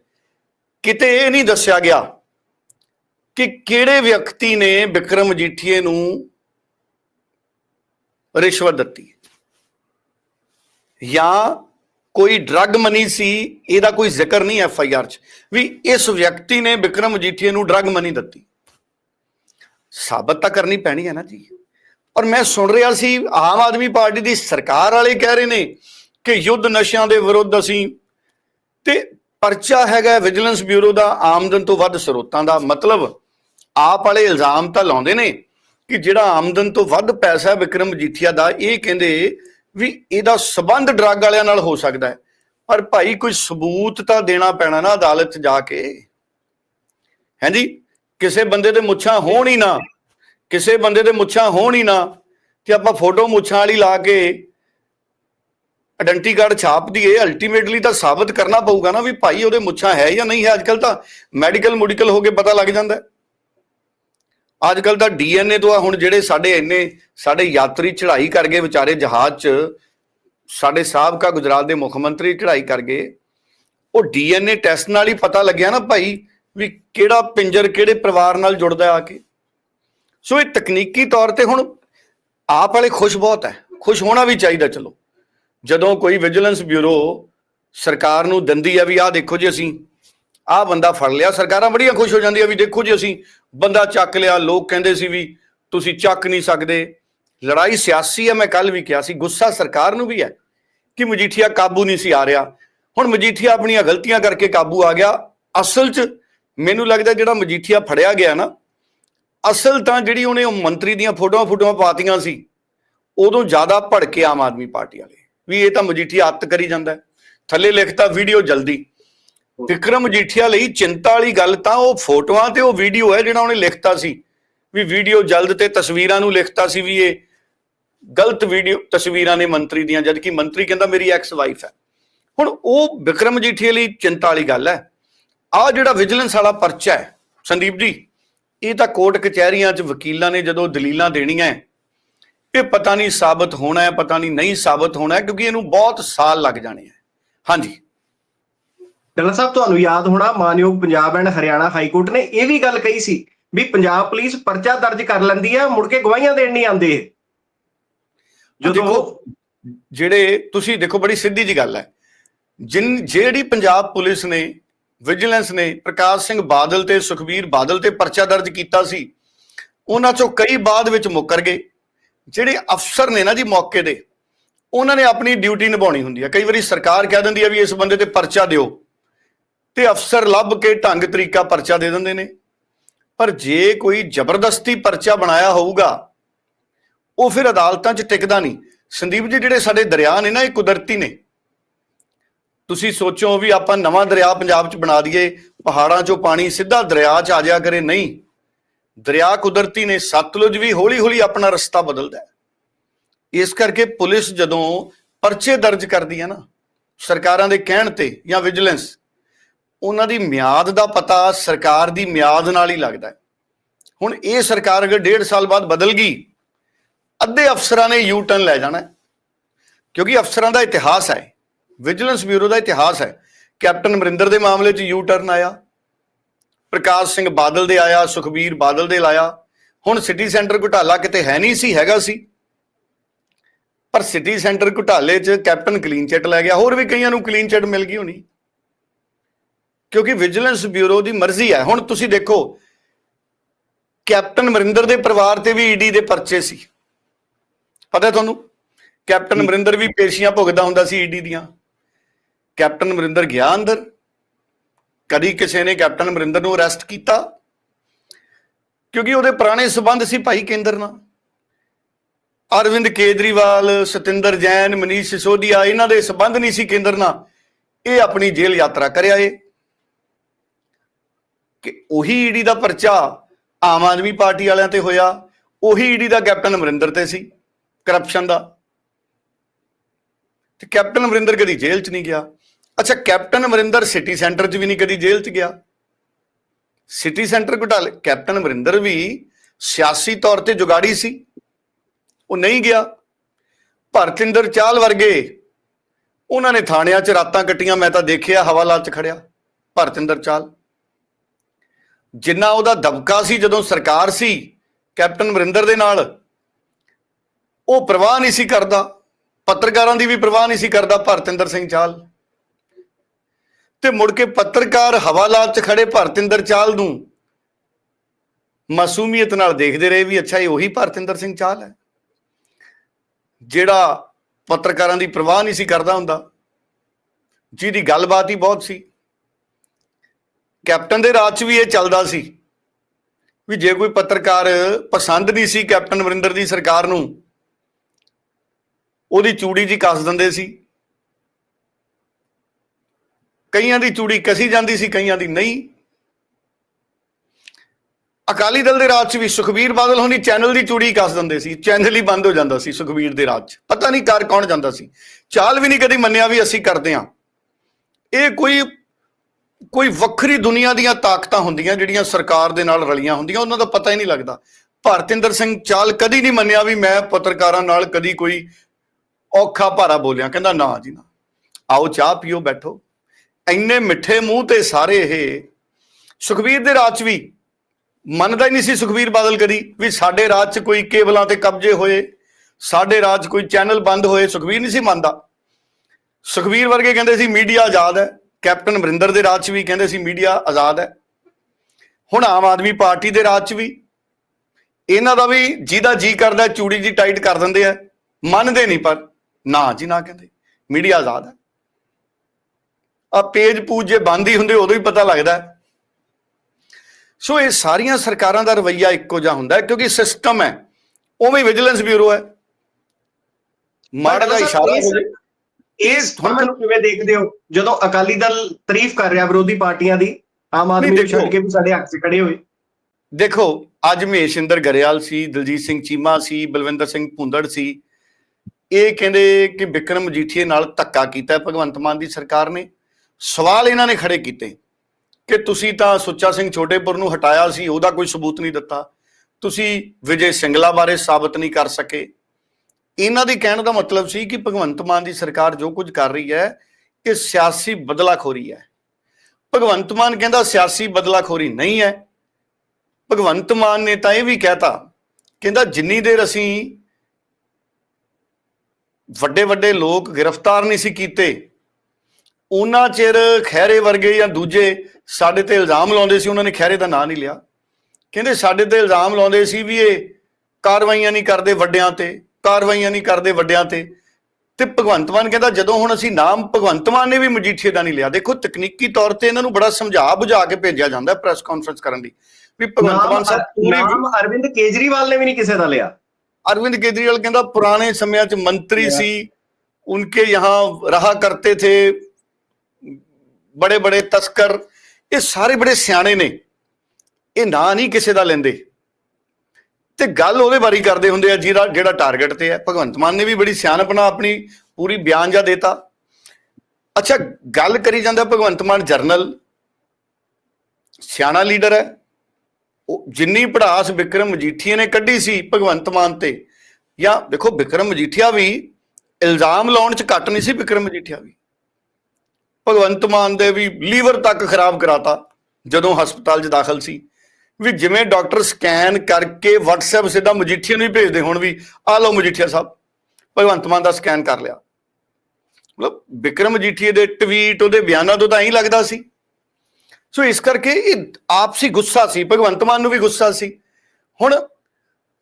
B: ਕਿਤੇ ਇਹ ਨਹੀਂ ਦੱਸਿਆ ਗਿਆ ਕਿ ਕਿਹੜੇ ਵਿਅਕਤੀ ਨੇ ਵਿਕਰਮ ਮਜੀਠੀਏ ਨੂੰ ਰਿਸ਼ਵਤ ਦਿੱਤੀ। ਜਾਂ ਕੋਈ ਡਰੱਗ ਮਨੀ ਸੀ, ਇਹਦਾ ਕੋਈ ਜ਼ਿਕਰ ਨਹੀਂ ਐਫ ਆਈ ਆਰ 'ਚ, ਵੀ ਇਸ ਵਿਅਕਤੀ ਨੇ ਵਿਕਰਮ ਮਜੀਠੀਏ ਨੂੰ ਡਰੱਗ ਮਨੀ ਦਿੱਤੀ। ਸਾਬਤ ਤਾਂ ਕਰਨੀ ਪੈਣੀ ਹੈ ਨਾ ਜੀ। ਔਰ ਮੈਂ ਸੁਣ ਰਿਹਾ ਸੀ, ਆਮ ਆਦਮੀ ਪਾਰਟੀ ਦੀ ਸਰਕਾਰ ਵਾਲੇ ਕਹਿ ਰਹੇ ਨੇ ਕਿ ਯੁੱਧ ਨਸ਼ਿਆਂ ਦੇ ਵਿਰੁੱਧ ਅਸੀਂ ਤੇ ਪਰਚਾ ਹੈਗਾ ਵਿਜੀਲੈਂਸ ਬਿਊਰੋ ਦਾ ਆਮਦਨ ਤੋਂ ਵੱਧ ਸਰੋਤਾਂ ਦਾ ਮਤਲਬ, ਆਪ ਵਾਲੇ ਇਲਜ਼ਾਮ ਤਾਂ ਲਾਉਂਦੇ ਨੇ ਕਿ ਜਿਹੜਾ ਆਮਦਨ ਤੋਂ ਵੱਧ ਪੈਸਾ ਹੈ ਵਿਕਰਮ ਮਜੀਠੀਆ ਦਾ, ਇਹ ਕਹਿੰਦੇ ਵੀ ਇਹਦਾ ਸਬੰਧ ਡਰੱਗ ਵਾਲਿਆਂ ਨਾਲ ਹੋ ਸਕਦਾ ਹੈ। ਪਰ ਭਾਈ ਕੋਈ ਸਬੂਤ ਤਾਂ ਦੇਣਾ ਪੈਣਾ ਨਾ ਅਦਾਲਤ 'ਚ ਜਾ ਕੇ। ਹੈਂਜੀ ਕਿਸੇ ਬੰਦੇ ਦੇ ਮੁੱਛਾਂ ਹੋਣ ਹੀ ਨਾ। ਕਿਸੇ ਬੰਦੇ ਦੇ ਮੁੱਛਾਂ ਹੋਣ ਹੀ ਨਾ। ਤੇ ਆਪਾਂ ਫੋਟੋ ਮੁੱਛਾਂ ਵਾਲੀ ਲਾ ਕੇ ਆਇਡੈਂਟੀ ਕਾਰਡ ਛਾਪ ਦਈਏ ਅਲਟੀਮੇਟਲੀ ਤਾਂ ਸਾਬਤ ਕਰਨਾ ਪਊਗਾ ਨਾ ਵੀ ਭਾਈ ਉਹਦੇ ਮੁੱਛਾਂ ਹੈ ਜਾਂ ਨਹੀਂ ਹੈ। ਅੱਜਕੱਲ ਤਾਂ ਮੈਡੀਕਲ ਮੁਡੀਕਲ ਹੋ ਕੇ ਪਤਾ ਲੱਗ ਜਾਂਦਾ ਹੈ। ਅੱਜ ਕੱਲ ਤਾਂ ਡੀਐਨਏ ਤੋਂ ਆ, ਹੁਣ ਜਿਹੜੇ ਸਾਡੇ ਇੰਨੇ, ਸਾਡੇ ਯਾਤਰੀ ਚੜ੍ਹਾਈ ਕਰ ਗਏ ਵਿਚਾਰੇ ਜਹਾਜ਼ 'ਚ, ਸਾਡੇ ਸਾਬਕਾ ਗੁਜਰਾਤ ਦੇ ਮੁੱਖ ਮੰਤਰੀ ਚੜ੍ਹਾਈ ਕਰ ਗਏ। ਉਹ ਡੀਐਨਏ ਟੈਸਟ ਨਾਲ ਹੀ ਪਤਾ ਲੱਗਿਆ ਨਾ ਭਾਈ ਵੀ ਕਿਹੜਾ ਪਿੰਜਰ ਕਿਹੜੇ ਪਰਿਵਾਰ ਨਾਲ ਜੁੜਦਾ ਆ ਕੇ। ਸੋ ਇਹ ਤਕਨੀਕੀ ਤੌਰ ਤੇ ਹੁਣ ਆਪ ਵਾਲੇ ਖੁਸ਼ ਬਹੁਤ ਹੈ, ਖੁਸ਼ ਹੋਣਾ ਵੀ ਚਾਹੀਦਾ ਚਲੋ। ਜਦੋਂ ਕੋਈ ਵਿਜੀਲੈਂਸ ਬਿਊਰੋ ਸਰਕਾਰ ਨੂੰ ਦਿੰਦੀ ਆ ਵੀ ਆਹ ਦੇਖੋ ਜੀ ਅਸੀਂ ਆਹ ਬੰਦਾ ਫੜ ਲਿਆ, ਸਰਕਾਰਾਂ ਬੜੀਆਂ ਖੁਸ਼ ਹੋ ਜਾਂਦੀਆਂ ਵੀ ਦੇਖੋ ਜੀ ਅਸੀਂ ਬੰਦਾ ਚੱਕ ਲਿਆ, ਲੋਕ ਕਹਿੰਦੇ ਸੀ ਵੀ ਤੁਸੀਂ ਚੱਕ ਨਹੀਂ ਸਕਦੇ। ਲੜਾਈ ਸਿਆਸੀ ਹੈ ਮੈਂ ਕੱਲ ਵੀ ਕਿਹਾ ਸੀ, ਗੁੱਸਾ ਸਰਕਾਰ ਨੂੰ ਵੀ ਹੈ ਕਿ ਮਜੀਠੀਆ ਕਾਬੂ ਨਹੀਂ ਸੀ ਆ ਰਿਹਾ। ਹੁਣ ਮਜੀਠੀਆ ਆਪਣੀਆਂ ਗਲਤੀਆਂ ਕਰਕੇ ਕਾਬੂ ਆ ਗਿਆ, ਅਸਲ 'ਚ ਮੈਨੂੰ ਲੱਗਦਾ ਜਿਹੜਾ ਮਜੀਠੀਆ ਫੜਿਆ ਗਿਆ ਨਾ, ਅਸਲ ਤਾਂ ਜਿਹੜੀ ਉਹਨੇ ਉਹ ਮੰਤਰੀ ਦੀਆਂ ਫੋਟੋਆਂ ਫੋਟੋਆਂ ਪਾਤੀਆਂ ਸੀ, ਉਦੋਂ ਜ਼ਿਆਦਾ ਭੜਕੇ ਆਮ ਆਦਮੀ ਪਾਰਟੀ ਵਾਲੇ, ਵੀ ਇਹ ਤਾਂ ਮਜੀਠੀਆ ਅੱਤ ਕਰੀ ਜਾਂਦਾ ਥੱਲੇ ਲਿਖਤਾ, ਵੀਡੀਓ ਜਲਦੀ। ਵਿਕਰਮ ਮਜੀਠੀਆ ਲਈ ਚਿੰਤਾ ਵਾਲੀ ਗੱਲ ਤਾਂ ਉਹ ਫੋਟੋਆਂ ਤੇ ਉਹ ਵੀਡੀਓ ਹੈ ਜਿਹੜਾ ਉਹਨੇ ਲਿਖਤਾ ਸੀ। ਵੀ ਵੀਡੀਓ ਜਲਦ ਤੇ ਤਸਵੀਰਾਂ ਨੂੰ ਲਿਖਤਾ ਸੀ ਵੀ ਇਹ ਗਲਤ ਵੀਡੀਓ ਤਸਵੀਰਾਂ ਨੇ ਮੰਤਰੀ ਦੀਆਂ ਜਦ ਕਿ ਮੰਤਰੀ ਕਹਿੰਦਾ ਮੇਰੀ ਐਕਸ ਵਾਈਫ ਹੈ। ਹੁਣ ਉਹ ਵਿਕਰਮ ਮਜੀਠੀਆ ਲਈ ਚਿੰਤਾ ਵਾਲੀ ਗੱਲ ਹੈ। ਆ ਜਿਹੜਾ ਵਿਜੀਲੈਂਸ ਵਾਲਾ ਪਰਚਾ ਹੈ, ਸੰਦੀਪ ਜੀ, ਇਹ ਤਾਂ ਕੋਰਟ ਕਚਹਿਰੀਆਂ 'ਚ ਵਕੀਲਾਂ ਨੇ ਜਦੋਂ ਦਲੀਲਾਂ ਦੇਣੀਆਂ ਇਹ ਪਤਾ ਨਹੀਂ ਸਾਬਤ ਹੋਣਾ ਹੈ, ਪਤਾ ਨਹੀਂ ਨਹੀਂ ਸਾਬਤ ਹੋਣਾ ਹੈ, ਕਿਉਂਕਿ ਇਹਨੂੰ ਬਹੁਤ ਸਾਲ ਲੱਗ ਜਾਣੇ ਹੈ। ਹਾਂਜੀ।
A: ਡੱਲਾ ਸਾਹਿਬ ਤੁਹਾਨੂੰ ਯਾਦ ਹੋਣਾ ਮਾਨਯੋਗ Punjab and Haryana high court ਨੇ ਇਹ ਵੀ ਗੱਲ ਕਹੀ ਸੀ ਵੀ ਪੰਜਾਬ ਪੁਲਿਸ ਪਰਚਾ ਦਰਜ ਕਰ ਲੈਂਦੀ ਹੈ ਮੁੜ ਕੇ ਗਵਾਹੀਆਂ ਦੇਣ ਨਹੀਂ ਆਉਂਦੇ। ਜਦੋਂ
B: ਜਿਹੜੇ ਤੁਸੀਂ ਦੇਖੋ ਬੜੀ ਸਿੱਧੀ ਜੀ ਗੱਲ ਹੈ। ਜਿਨ ਜਿਹੜੀ ਪੰਜਾਬ ਪੁਲਿਸ ਨੇ ਵਿਜੀਲੈਂਸ ਨੇ ਪ੍ਰਕਾਸ਼ ਸਿੰਘ ਬਾਦਲ ਤੇ ਸੁਖਬੀਰ ਬਾਦਲ ਤੇ ਪਰਚਾ ਦਰਜ ਕੀਤਾ ਸੀ ਉਹਨਾਂ ਚੋਂ ਕਈ ਬਾਅਦ ਵਿੱਚ ਮੁੱਕਰ ਗਏ। ਜਿਹੜੇ ਅਫਸਰ ਨੇ ਨਾ ਜੀ ਮੌਕੇ ਦੇ ਉਹਨਾਂ ਨੇ ਆਪਣੀ ਡਿਊਟੀ ਨਿਭਾਉਣੀ ਹੁੰਦੀ ਹੈ ਕਈ ਵਾਰੀ ਸਰਕਾਰ ਕਹਿ ਦਿੰਦੀ ਹੈ ਵੀ ਇਸ ਬੰਦੇ ਤੇ ਪਰਚਾ ਦਿਓ। ਤੇ ਅਫਸਰ ਲੱਭ ਕੇ ਢੰਗ ਤਰੀਕਾ ਪਰਚਾ ਦੇ ਦਿੰਦੇ ਨੇ। ਪਰ ਜੇ ਕੋਈ ਜ਼ਬਰਦਸਤੀ ਪਰਚਾ ਬਣਾਇਆ ਹੋਊਗਾ, ਉਹ ਫਿਰ ਅਦਾਲਤਾਂ 'ਚ ਟਿਕਦਾ ਨਹੀਂ। ਸੰਦੀਪ ਜੀ, ਜਿਹੜੇ ਸਾਡੇ ਦਰਿਆ ਨੇ ਨਾ, ਇਹ ਕੁਦਰਤੀ ਨੇ। ਤੁਸੀਂ ਸੋਚੋ ਵੀ ਆਪਾਂ ਨਵਾਂ ਦਰਿਆ ਪੰਜਾਬ 'ਚ ਬਣਾ ਦਈਏ, ਪਹਾੜਾਂ 'ਚੋਂ ਪਾਣੀ ਸਿੱਧਾ ਦਰਿਆ 'ਚ ਆ ਜਾਇਆ ਕਰੇ। ਨਹੀਂ, ਦਰਿਆ ਕੁਦਰਤੀ ਨੇ, ਸਤਲੁਜ ਵੀ ਹੌਲੀ-ਹੌਲੀ ਆਪਣਾ ਰਸਤਾ ਬਦਲਦਾ ਇਸ ਕਰਕੇ ਪੁਲਿਸ ਜਦੋਂ ਪਰਚੇ ਦਰਜ ਕਰਦੀ ਹੈ ਨਾ, ਸਰਕਾਰਾਂ ਦੇ ਕਹਿਣ ਤੇ ਜਾਂ ਵਿਜੀਲੈਂਸ ਉਹਨਾਂ ਦੀ ਮਿਆਦ ਦਾ ਪਤਾ ਸਰਕਾਰ ਦੀ ਮਿਆਦ ਨਾਲ ਹੀ ਲੱਗਦਾ ਹੈ। ਹੁਣ ਇਹ ਸਰਕਾਰ ਅਗਰ ਡੇਢ ਸਾਲ ਬਾਅਦ ਬਦਲ ਗਈ, ਅੱਧੇ ਅਫਸਰਾਂ ਨੇ ਯੂ ਟਰਨ ਲੈ ਜਾਣਾ ਕਿਉਂਕਿ ਅਫਸਰਾਂ ਦਾ ਇਤਿਹਾਸ ਹੈ ਵਿਜੀਲੈਂਸ ਬਿਊਰੋ ਦਾ ਇਤਿਹਾਸ ਹੈ। ਕੈਪਟਨ ਅਮਰਿੰਦਰ ਦੇ ਮਾਮਲੇ 'ਚ ਯੂ ਟਰਨ ਆਇਆ, ਪ੍ਰਕਾਸ਼ ਸਿੰਘ ਬਾਦਲ ਦੇ ਆਇਆ, ਸੁਖਬੀਰ ਬਾਦਲ ਦੇ ਲਾਇਆ। ਹੁਣ ਸਿਟੀ ਸੈਂਟਰ ਘੁਟਾਲਾ ਕਿਤੇ ਹੈ ਨਹੀਂ ਸੀ, ਹੈਗਾ ਸੀ। ਪਰ ਸਿਟੀ ਸੈਂਟਰ ਘੁਟਾਲੇ 'ਚ ਕੈਪਟਨ ਕਲੀਨ ਚਿੱਟ ਲੈ ਗਿਆ। ਹੋਰ ਵੀ ਕਈਆਂ ਨੂੰ ਕਲੀਨ ਚਿੱਟ ਮਿਲ ਗਈ ਹੋਣੀ। ਕਿਉਂਕਿ ਵਿਜੀਲੈਂਸ ਬਿਊਰੋ ਦੀ ਮਰਜ਼ੀ ਹੈ। ਹੁਣ ਤੁਸੀਂ ਦੇਖੋ ਕੈਪਟਨ ਅਮਰਿੰਦਰ ਦੇ ਪਰਿਵਾਰ ਤੇ ਵੀ ਈਡੀ ਦੇ ਪਰਚੇ ਸੀ। ਪਤਾ ਤੁਹਾਨੂੰ? ਕੈਪਟਨ ਅਮਰਿੰਦਰ ਵੀ ਪੇਸ਼ੀਆਂ ਭੁਗਦਾ ਹੁੰਦਾ ਸੀ ਈਡੀ ਦੀਆਂ। ਕੈਪਟਨ ਅਮਰਿੰਦਰ ਗਿਆ ਅੰਦਰ। ਕਦੀ ਕਿਸੇ ਨੇ ਕੈਪਟਨ ਅਮਰਿੰਦਰ ਨੂੰ ਅਰੈਸਟ ਕੀਤਾ। ਕਿਉਂਕਿ ਉਹਦੇ ਪੁਰਾਣੇ ਸਬੰਧ ਸੀ ਭਾਈ ਕੇਂਦਰ ਨਾਲ। ਅਰਵਿੰਦ ਕੇਜਰੀਵਾਲ ਸਤਿੰਦਰ ਜੈਨ ਮਨੀਸ਼ ਸਿਸੋਦੀਆ ਇਹਨਾਂ ਦੇ ਸਬੰਧ ਨਹੀਂ ਸੀ ਕੇਂਦਰ ਨਾਲ। ਇਹ ਆਪਣੀ ਜੇਲ੍ਹ ਯਾਤਰਾ ਕਰਿਆ ਏ। ਕਿ ਉਹੀ ਈਡੀ ਦਾ ਪਰਚਾ ਆਮ ਆਦਮੀ ਪਾਰਟੀ ਵਾਲਿਆਂ ਤੇ ਹੋਇਆ, ਉਹੀ ਈਡੀ ਦਾ ਕੈਪਟਨ ਅਮਰਿੰਦਰ ਤੇ ਸੀ ਕਰਪਸ਼ਨ ਦਾ। ਤੇ ਕੈਪਟਨ ਅਮਰਿੰਦਰ ਕਦੀ ਜੇਲ੍ਹ 'ਚ ਨਹੀਂ ਗਿਆ। ਅੱਛਾ, ਕੈਪਟਨ ਅਮਰਿੰਦਰ ਸਿਟੀ ਸੈਂਟਰ 'ਚ ਵੀ ਨਹੀਂ ਕਦੀ ਜੇਲ੍ਹ 'ਚ ਗਿਆ। ਸਿਟੀ ਸੈਂਟਰ ਘੁਟਾਲੇ, ਕੈਪਟਨ ਅਮਰਿੰਦਰ ਵੀ ਸਿਆਸੀ ਤੌਰ ਤੇ ਜੁਗਾੜੀ ਸੀ। ਉਹ ਨਹੀਂ ਗਿਆ। ਭਰਤਿੰਦਰ ਚਾਲ ਵਰਗੇ ਉਹਨਾਂ ਨੇ ਥਾਣਿਆਂ 'ਚ ਰਾਤਾਂ ਕੱਟੀਆਂ, ਮੈਂ ਤਾਂ ਦੇਖਿਆ ਹਵਾਲਾਤ 'ਚ ਖੜਿਆ। ਭਰਤਿੰਦਰ ਚਾਲ। ਜਿੰਨਾ ਉਹਦਾ ਦਬਕਾ ਸੀ ਜਦੋਂ ਸਰਕਾਰ ਸੀ, ਕੈਪਟਨ ਅਮਰਿੰਦਰ ਦੇ ਨਾਲ, ਉਹ ਪ੍ਰਵਾਹ ਨਹੀਂ ਸੀ ਕਰਦਾ। ਪੱਤਰਕਾਰਾਂ ਦੀ ਵੀ ਪ੍ਰਵਾਹ ਨਹੀਂ ਸੀ ਕਰਦਾ ਭਰਤਿੰਦਰ ਸਿੰਘ ਚਾਲ। ਤੇ ਮੁੜ ਕੇ ਪੱਤਰਕਾਰ ਹਵਾਲਾਤ 'ਚ ਖੜੇ ਭਰਤਿੰਦਰ ਚਾਲ ਨੂੰ ਮਾਸੂਮੀਅਤ ਨਾਲ ਦੇਖਦੇ ਰਹੇ ਵੀ ਅੱਛਾ, ਇਹ ਉਹੀ ਭਰਤਿੰਦਰ ਸਿੰਘ ਚਾਲ ਹੈ। ਜਿਹੜਾ ਪੱਤਰਕਾਰਾਂ ਦੀ ਪ੍ਰਵਾਹ ਨਹੀਂ ਸੀ ਕਰਦਾ ਹੁੰਦਾ, ਜਿਹਦੀ ਗੱਲਬਾਤ ਹੀ ਬਹੁਤ ਸੀ। ਕੈਪਟਨ ਦੇ ਰਾਜ 'ਚ ਵੀ ਇਹ ਚੱਲਦਾ ਸੀ। ਵੀ ਜੇ ਕੋਈ ਪੱਤਰਕਾਰ ਪਸੰਦ ਨਹੀਂ ਸੀ ਕੈਪਟਨ ਅਮਰਿੰਦਰ ਦੀ ਸਰਕਾਰ ਨੂੰ, ਉਹਦੀ ਚੂੜੀ ਜੀ ਕੱਸ ਦਿੰਦੇ ਸੀ। ਕਈਆਂ ਦੀ ਚੂੜੀ ਕਸੀ ਜਾਂਦੀ ਸੀ, ਕਈਆਂ ਦੀ ਨਹੀਂ। ਅਕਾਲੀ ਦਲ ਦੇ ਰਾਜ 'ਚ ਵੀ ਸੁਖਬੀਰ ਬਾਦਲ ਹੋਣੀ ਚੈਨਲ ਦੀ ਚੂੜੀ ਕੱਸ ਦਿੰਦੇ ਸੀ, ਚੈਨਲ ਹੀ ਬੰਦ ਹੋ ਜਾਂਦਾ ਸੀ ਸੁਖਬੀਰ ਦੇ ਰਾਜ 'ਚ। ਪਤਾ ਨਹੀਂ ਕਰ ਕੌਣ ਜਾਂਦਾ ਸੀ। ਚਾਲ ਵੀ ਨਹੀਂ ਕਦੀ ਮੰਨਿਆ ਵੀ ਅਸੀਂ ਕਰਦੇ ਹਾਂ। ਇਹ ਕੋਈ ਕੋਈ ਵੱਖਰੀ ਦੁਨੀਆ ਦੀਆਂ ਤਾਕਤਾਂ ਹੁੰਦੀਆਂ ਜਿਹੜੀਆਂ ਸਰਕਾਰ ਦੇ ਨਾਲ ਰਲੀਆਂ ਹੁੰਦੀਆਂ, ਉਹਨਾਂ ਦਾ ਪਤਾ ਹੀ ਨਹੀਂ ਲੱਗਦਾ। ਭਾਰਤਿੰਦਰ ਸਿੰਘ ਚਾਲ ਕਦੀ ਨਹੀਂ ਮੰਨਿਆ ਵੀ ਮੈਂ ਪੱਤਰਕਾਰਾਂ ਨਾਲ ਕਦੀ ਕੋਈ ਔਖਾ ਭਾਰਾ ਬੋਲਿਆ। ਕਹਿੰਦਾ, ਨਾ ਜੀ, ਨਾ। ਆਓ ਚਾਹ ਪੀਓ, ਬੈਠੋ। ਇੰਨੇ ਮਿੱਠੇ ਮੂੰਹ ਤੇ ਸਾਰੇ ਇਹ ਸੁਖਬੀਰ ਦੇ ਰਾਜ 'ਚ ਵੀ ਮੰਨਦਾ ਹੀ ਨਹੀਂ ਸੀ ਸੁਖਬੀਰ ਬਾਦਲ ਕਦੀ ਵੀ ਸਾਡੇ ਰਾਜ 'ਚ ਕੋਈ ਕੇਬਲਾਂ ਤੇ ਕਬਜ਼ੇ ਹੋਏ, ਸਾਡੇ ਰਾਜ 'ਚ ਕੋਈ ਚੈਨਲ ਬੰਦ ਹੋਏ। ਸੁਖਬੀਰ ਨਹੀਂ ਸੀ ਮੰਨਦਾ। ਸੁਖਬੀਰ ਵਰਗੇ ਕਹਿੰਦੇ ਸੀ, ਮੀਡੀਆ ਆਜ਼ਾਦ ਹੈ। ਕੈਪਟਨ ਅਮਰਿੰਦਰ ਦੇ ਰਾਜ 'ਚ ਵੀ ਕਹਿੰਦੇ ਸੀ ਮੀਡੀਆ ਆਜ਼ਾਦ ਹੈ। ਹੁਣ ਆਮ ਆਦਮੀ ਪਾਰਟੀ ਦੇ ਰਾਜ 'ਚ ਵੀ ਇਹਨਾਂ ਦਾ ਵੀ ਜਿਹਦਾ ਜੀ ਕਰਦਾ ਚੂੜੀ ਜੀ ਟਾਈਟ ਕਰ ਦਿੰਦੇ ਆ ਮੰਨਦੇ ਨਹੀਂ ਪਰ ਨਾ ਜੀ ਨਾ ਕਹਿੰਦੇ ਮੀਡੀਆ ਆਜ਼ਾਦ ਹੈ। ਆ ਪੇਜ ਪੂਜ ਜੇ ਬੰਦ ਹੀ ਹੁੰਦੇ ਉਦੋਂ ਹੀ ਪਤਾ ਲੱਗਦਾ। ਸੋ ਇਹ ਸਾਰੀਆਂ ਸਰਕਾਰਾਂ ਦਾ ਰਵੱਈਆ ਇੱਕੋ ਜਿਹਾ ਹੁੰਦਾ ਹੈ ਕਿਉਂਕਿ ਸਿਸਟਮ ਹੈ ਉਵੇਂ ਵਿਜੀਲੈਂਸ ਬਿਊਰੋ ਹੈ। ਮਾੜਾ ਦਾ ਇਸ਼ਾਰਾ
A: ਇਸ-
B: ਹੋ ਜਾਏ
A: ਇਸ ਤੁਹਾਨੂੰ ਨੂੰ ਕਿਵੇਂ ਦੇਖਦੇ ਹੋ? ਜਦੋਂ ਅਕਾਲੀ ਦਲ ਤਾਰੀਫ ਕਰ ਰਿਹਾ ਵਿਰੋਧੀ ਪਾਰਟੀਆਂ ਦੀ ਆਮ ਆਦਮੀ ਨੂੰ। ਛੱਡ ਕੇ ਵੀ ਸਾਡੇ ਹੱਕ 'ਚ ਖੜੇ ਹੋਏ।
B: ਦੇਖੋ ਅੱਜ ਮਹੇਸ਼ਿੰਦਰ ਗਰੇਵਾਲ ਸੀ ਦਲਜੀਤ ਸਿੰਘ ਚੀਮਾ ਸੀ ਬਲਵਿੰਦਰ ਸਿੰਘ ਭੁੰਦੜ ਸੀ। ਇਹ ਕਹਿੰਦੇ ਕਿ ਵਿਕਰਮ ਮਜੀਠੀਏ ਨਾਲ ਧੱਕਾ ਕੀਤਾ ਭਗਵੰਤ ਮਾਨ ਦੀ ਸਰਕਾਰ ਨੇ। ਸਵਾਲ ਇਹਨਾਂ ਨੇ ਖੜੇ ਕੀਤੇ ਕਿ ਤੁਸੀਂ ਤਾਂ ਸੁੱਚਾ ਸਿੰਘ ਛੋਟੇਪੁਰ ਨੂੰ ਹਟਾਇਆ ਸੀ ਉਹਦਾ ਕੋਈ ਸਬੂਤ ਨਹੀਂ ਦਿੱਤਾ। ਤੁਸੀਂ ਵਿਜੇ ਸਿੰਗਲਾ ਬਾਰੇ ਸਾਬਤ ਨਹੀਂ ਕਰ ਸਕੇ। ਇਹਨਾਂ ਦੇ ਕਹਿਣ ਦਾ ਮਤਲਬ ਸੀ ਕਿ ਭਗਵੰਤ ਮਾਨ ਦੀ ਸਰਕਾਰ ਜੋ ਕੁਝ ਕਰ ਰਹੀ ਹੈ, ਇਹ ਸਿਆਸੀ ਬਦਲਾਖੋਰੀ ਹੈ। ਭਗਵੰਤ ਮਾਨ ਕਹਿੰਦਾ ਸਿਆਸੀ ਬਦਲਾਖੋਰੀ ਨਹੀਂ ਹੈ। ਭਗਵੰਤ ਮਾਨ ਨੇ ਤਾਂ ਇਹ ਵੀ ਕਹਿਤਾ, ਕਹਿੰਦਾ ਜਿੰਨੀ ਦੇਰ ਅਸੀਂ ਵੱਡੇ ਵੱਡੇ ਲੋਕ ਗ੍ਰਿਫਤਾਰ ਨਹੀਂ ਸੀ ਕੀਤੇ, ਉਹਨਾਂ ਚਿਰ ਖੈਰੇ ਵਰਗੇ ਜਾਂ ਦੂਜੇ ਸਾਡੇ ਤੇ ਇਲਜ਼ਾਮ ਲਾਉਂਦੇ ਸੀ, ਉਹਨਾਂ ਨੇ ਖੈਰੇ ਦਾ ਨਾਂ ਨਹੀਂ ਲਿਆ। ਕਹਿੰਦੇ ਸਾਡੇ ਤੇ ਇਲਜ਼ਾਮ ਲਾਉਂਦੇ ਸੀ ਵੀ ਇਹ ਕਾਰਵਾਈਆਂ ਨਹੀਂ ਕਰਦੇ ਵੱਡਿਆਂ ਤੇ। ਕਾਰਵਾਈਆਂ ਨਹੀਂ ਕਰਦੇ ਵੱਡਿਆਂ ਤੇ। ਤੇ ਭਗਵੰਤ ਮਾਨ ਕਹਿੰਦਾ ਜਦੋਂ ਹੁਣ ਅਸੀਂ ਨਾਮ ਭਗਵੰਤ ਮਾਨ ਨੇ ਵੀ ਮਜੀਠੀਏ ਦਾ ਨਹੀਂ ਲਿਆ ਦੇਖੋ ਤਕਨੀਕੀ ਤੌਰ ਤੇ ਇਹਨਾਂ ਨੂੰ ਬੜਾ ਸਮਝਾ ਬੁਝਾ ਕੇ ਭੇਜਿਆ ਜਾਂਦਾ ਪ੍ਰੈਸ ਕਾਨਫਰੰਸ ਕਰਨ ਦੀ। ਵੀ ਭਗਵੰਤ ਮਾਨ ਸਾਹਿਬ ਪੂਰੀ
A: ਨਾਮ ਅਰਵਿੰਦ ਕੇਜਰੀਵਾਲ ਨੇ ਵੀ ਨਹੀਂ ਕਿਸੇ ਦਾ ਲਿਆ।
B: ਅਰਵਿੰਦ ਕੇਜਰੀਵਾਲ ਕਹਿੰਦਾ ਪੁਰਾਣੇ ਸਮਿਆਂ 'ਚ ਮੰਤਰੀ ਸੀ ਉਨਕੇ ਯਹਾਂ ਰਹਾ ਕਰਤੇ ਥੇ ਬੜੇ ਬੜੇ ਤਸਕਰ ਇਹ ਸਾਰੇ ਬੜੇ ਸਿਆਣੇ ਨੇ। ਇਹ ਨਾਂ ਨਹੀਂ ਕਿਸੇ ਦਾ ਲੈਂਦੇ। ਤੇ ਗੱਲ ਉਹਦੇ ਬਾਰੇ ਕਰਦੇ ਹੁੰਦੇ ਆ ਜਿਹੜਾ ਜਿਹੜਾ ਟਾਰਗੇਟ ਤੇ ਹੈ। ਭਗਵੰਤ ਮਾਨ ਨੇ ਵੀ ਬੜੀ ਸਿਆਣਪਣਾ ਆਪਣੀ ਪੂਰੀ ਬਿਆਨ ਜਾ ਦੇਤਾ। ਅੱਛਾ, ਗੱਲ ਕਰੀ ਜਾਂਦਾ ਭਗਵੰਤ ਮਾਨ ਜਰਨਲ। ਸਿਆਣਾ ਲੀਡਰ ਹੈ। ਉਹ ਜਿੰਨੀ ਪੜਾਸ ਵਿਕਰਮ ਮਜੀਠੀਆ ਨੇ ਕੱਢੀ ਸੀ ਭਗਵੰਤ ਮਾਨ ਤੇ, ਜਾਂ ਦੇਖੋ ਵਿਕਰਮ ਮਜੀਠੀਆ ਵੀ ਇਲਜ਼ਾਮ ਲਾਉਣ ਚ ਘੱਟ ਨਹੀਂ ਸੀ ਵਿਕਰਮ ਮਜੀਠੀਆ ਵੀ। ਭਗਵੰਤ ਮਾਨ ਦੇ ਵੀ ਲੀਵਰ ਤੱਕ ਖਰਾਬ ਕਰਾਤਾ, ਜਦੋਂ ਹਸਪਤਾਲ 'ਚ ਦਾਖਲ ਸੀ। ਵੀ ਜਿਵੇਂ ਡਾਕਟਰ ਸਕੈਨ ਕਰਕੇ WhatsApp ਸਿੱਧਾ ਮਜੀਠੀਆ ਨੂੰ ਹੀ ਭੇਜਦੇ ਹੁਣ ਵੀ ਆ ਲਓ ਮਜੀਠੀਆ ਸਾਹਿਬ, ਭਗਵੰਤ ਮਾਨ ਦਾ ਸਕੈਨ ਕਰ ਲਿਆ। ਮਤਲਬ ਵਿਕਰਮ ਮਜੀਠੀਆ ਦੇ ਟਵੀਟ, ਉਹਦੇ ਬਿਆਨਾਂ ਤੋਂ ਤਾਂ ਐਂ ਲੱਗਦਾ ਸੀ। ਸੋ ਇਸ ਕਰਕੇ ਇਹ ਆਪਸੀ ਗੁੱਸਾ ਸੀ, ਭਗਵੰਤ ਮਾਨ ਨੂੰ ਵੀ ਗੁੱਸਾ ਸੀ। ਹੁਣ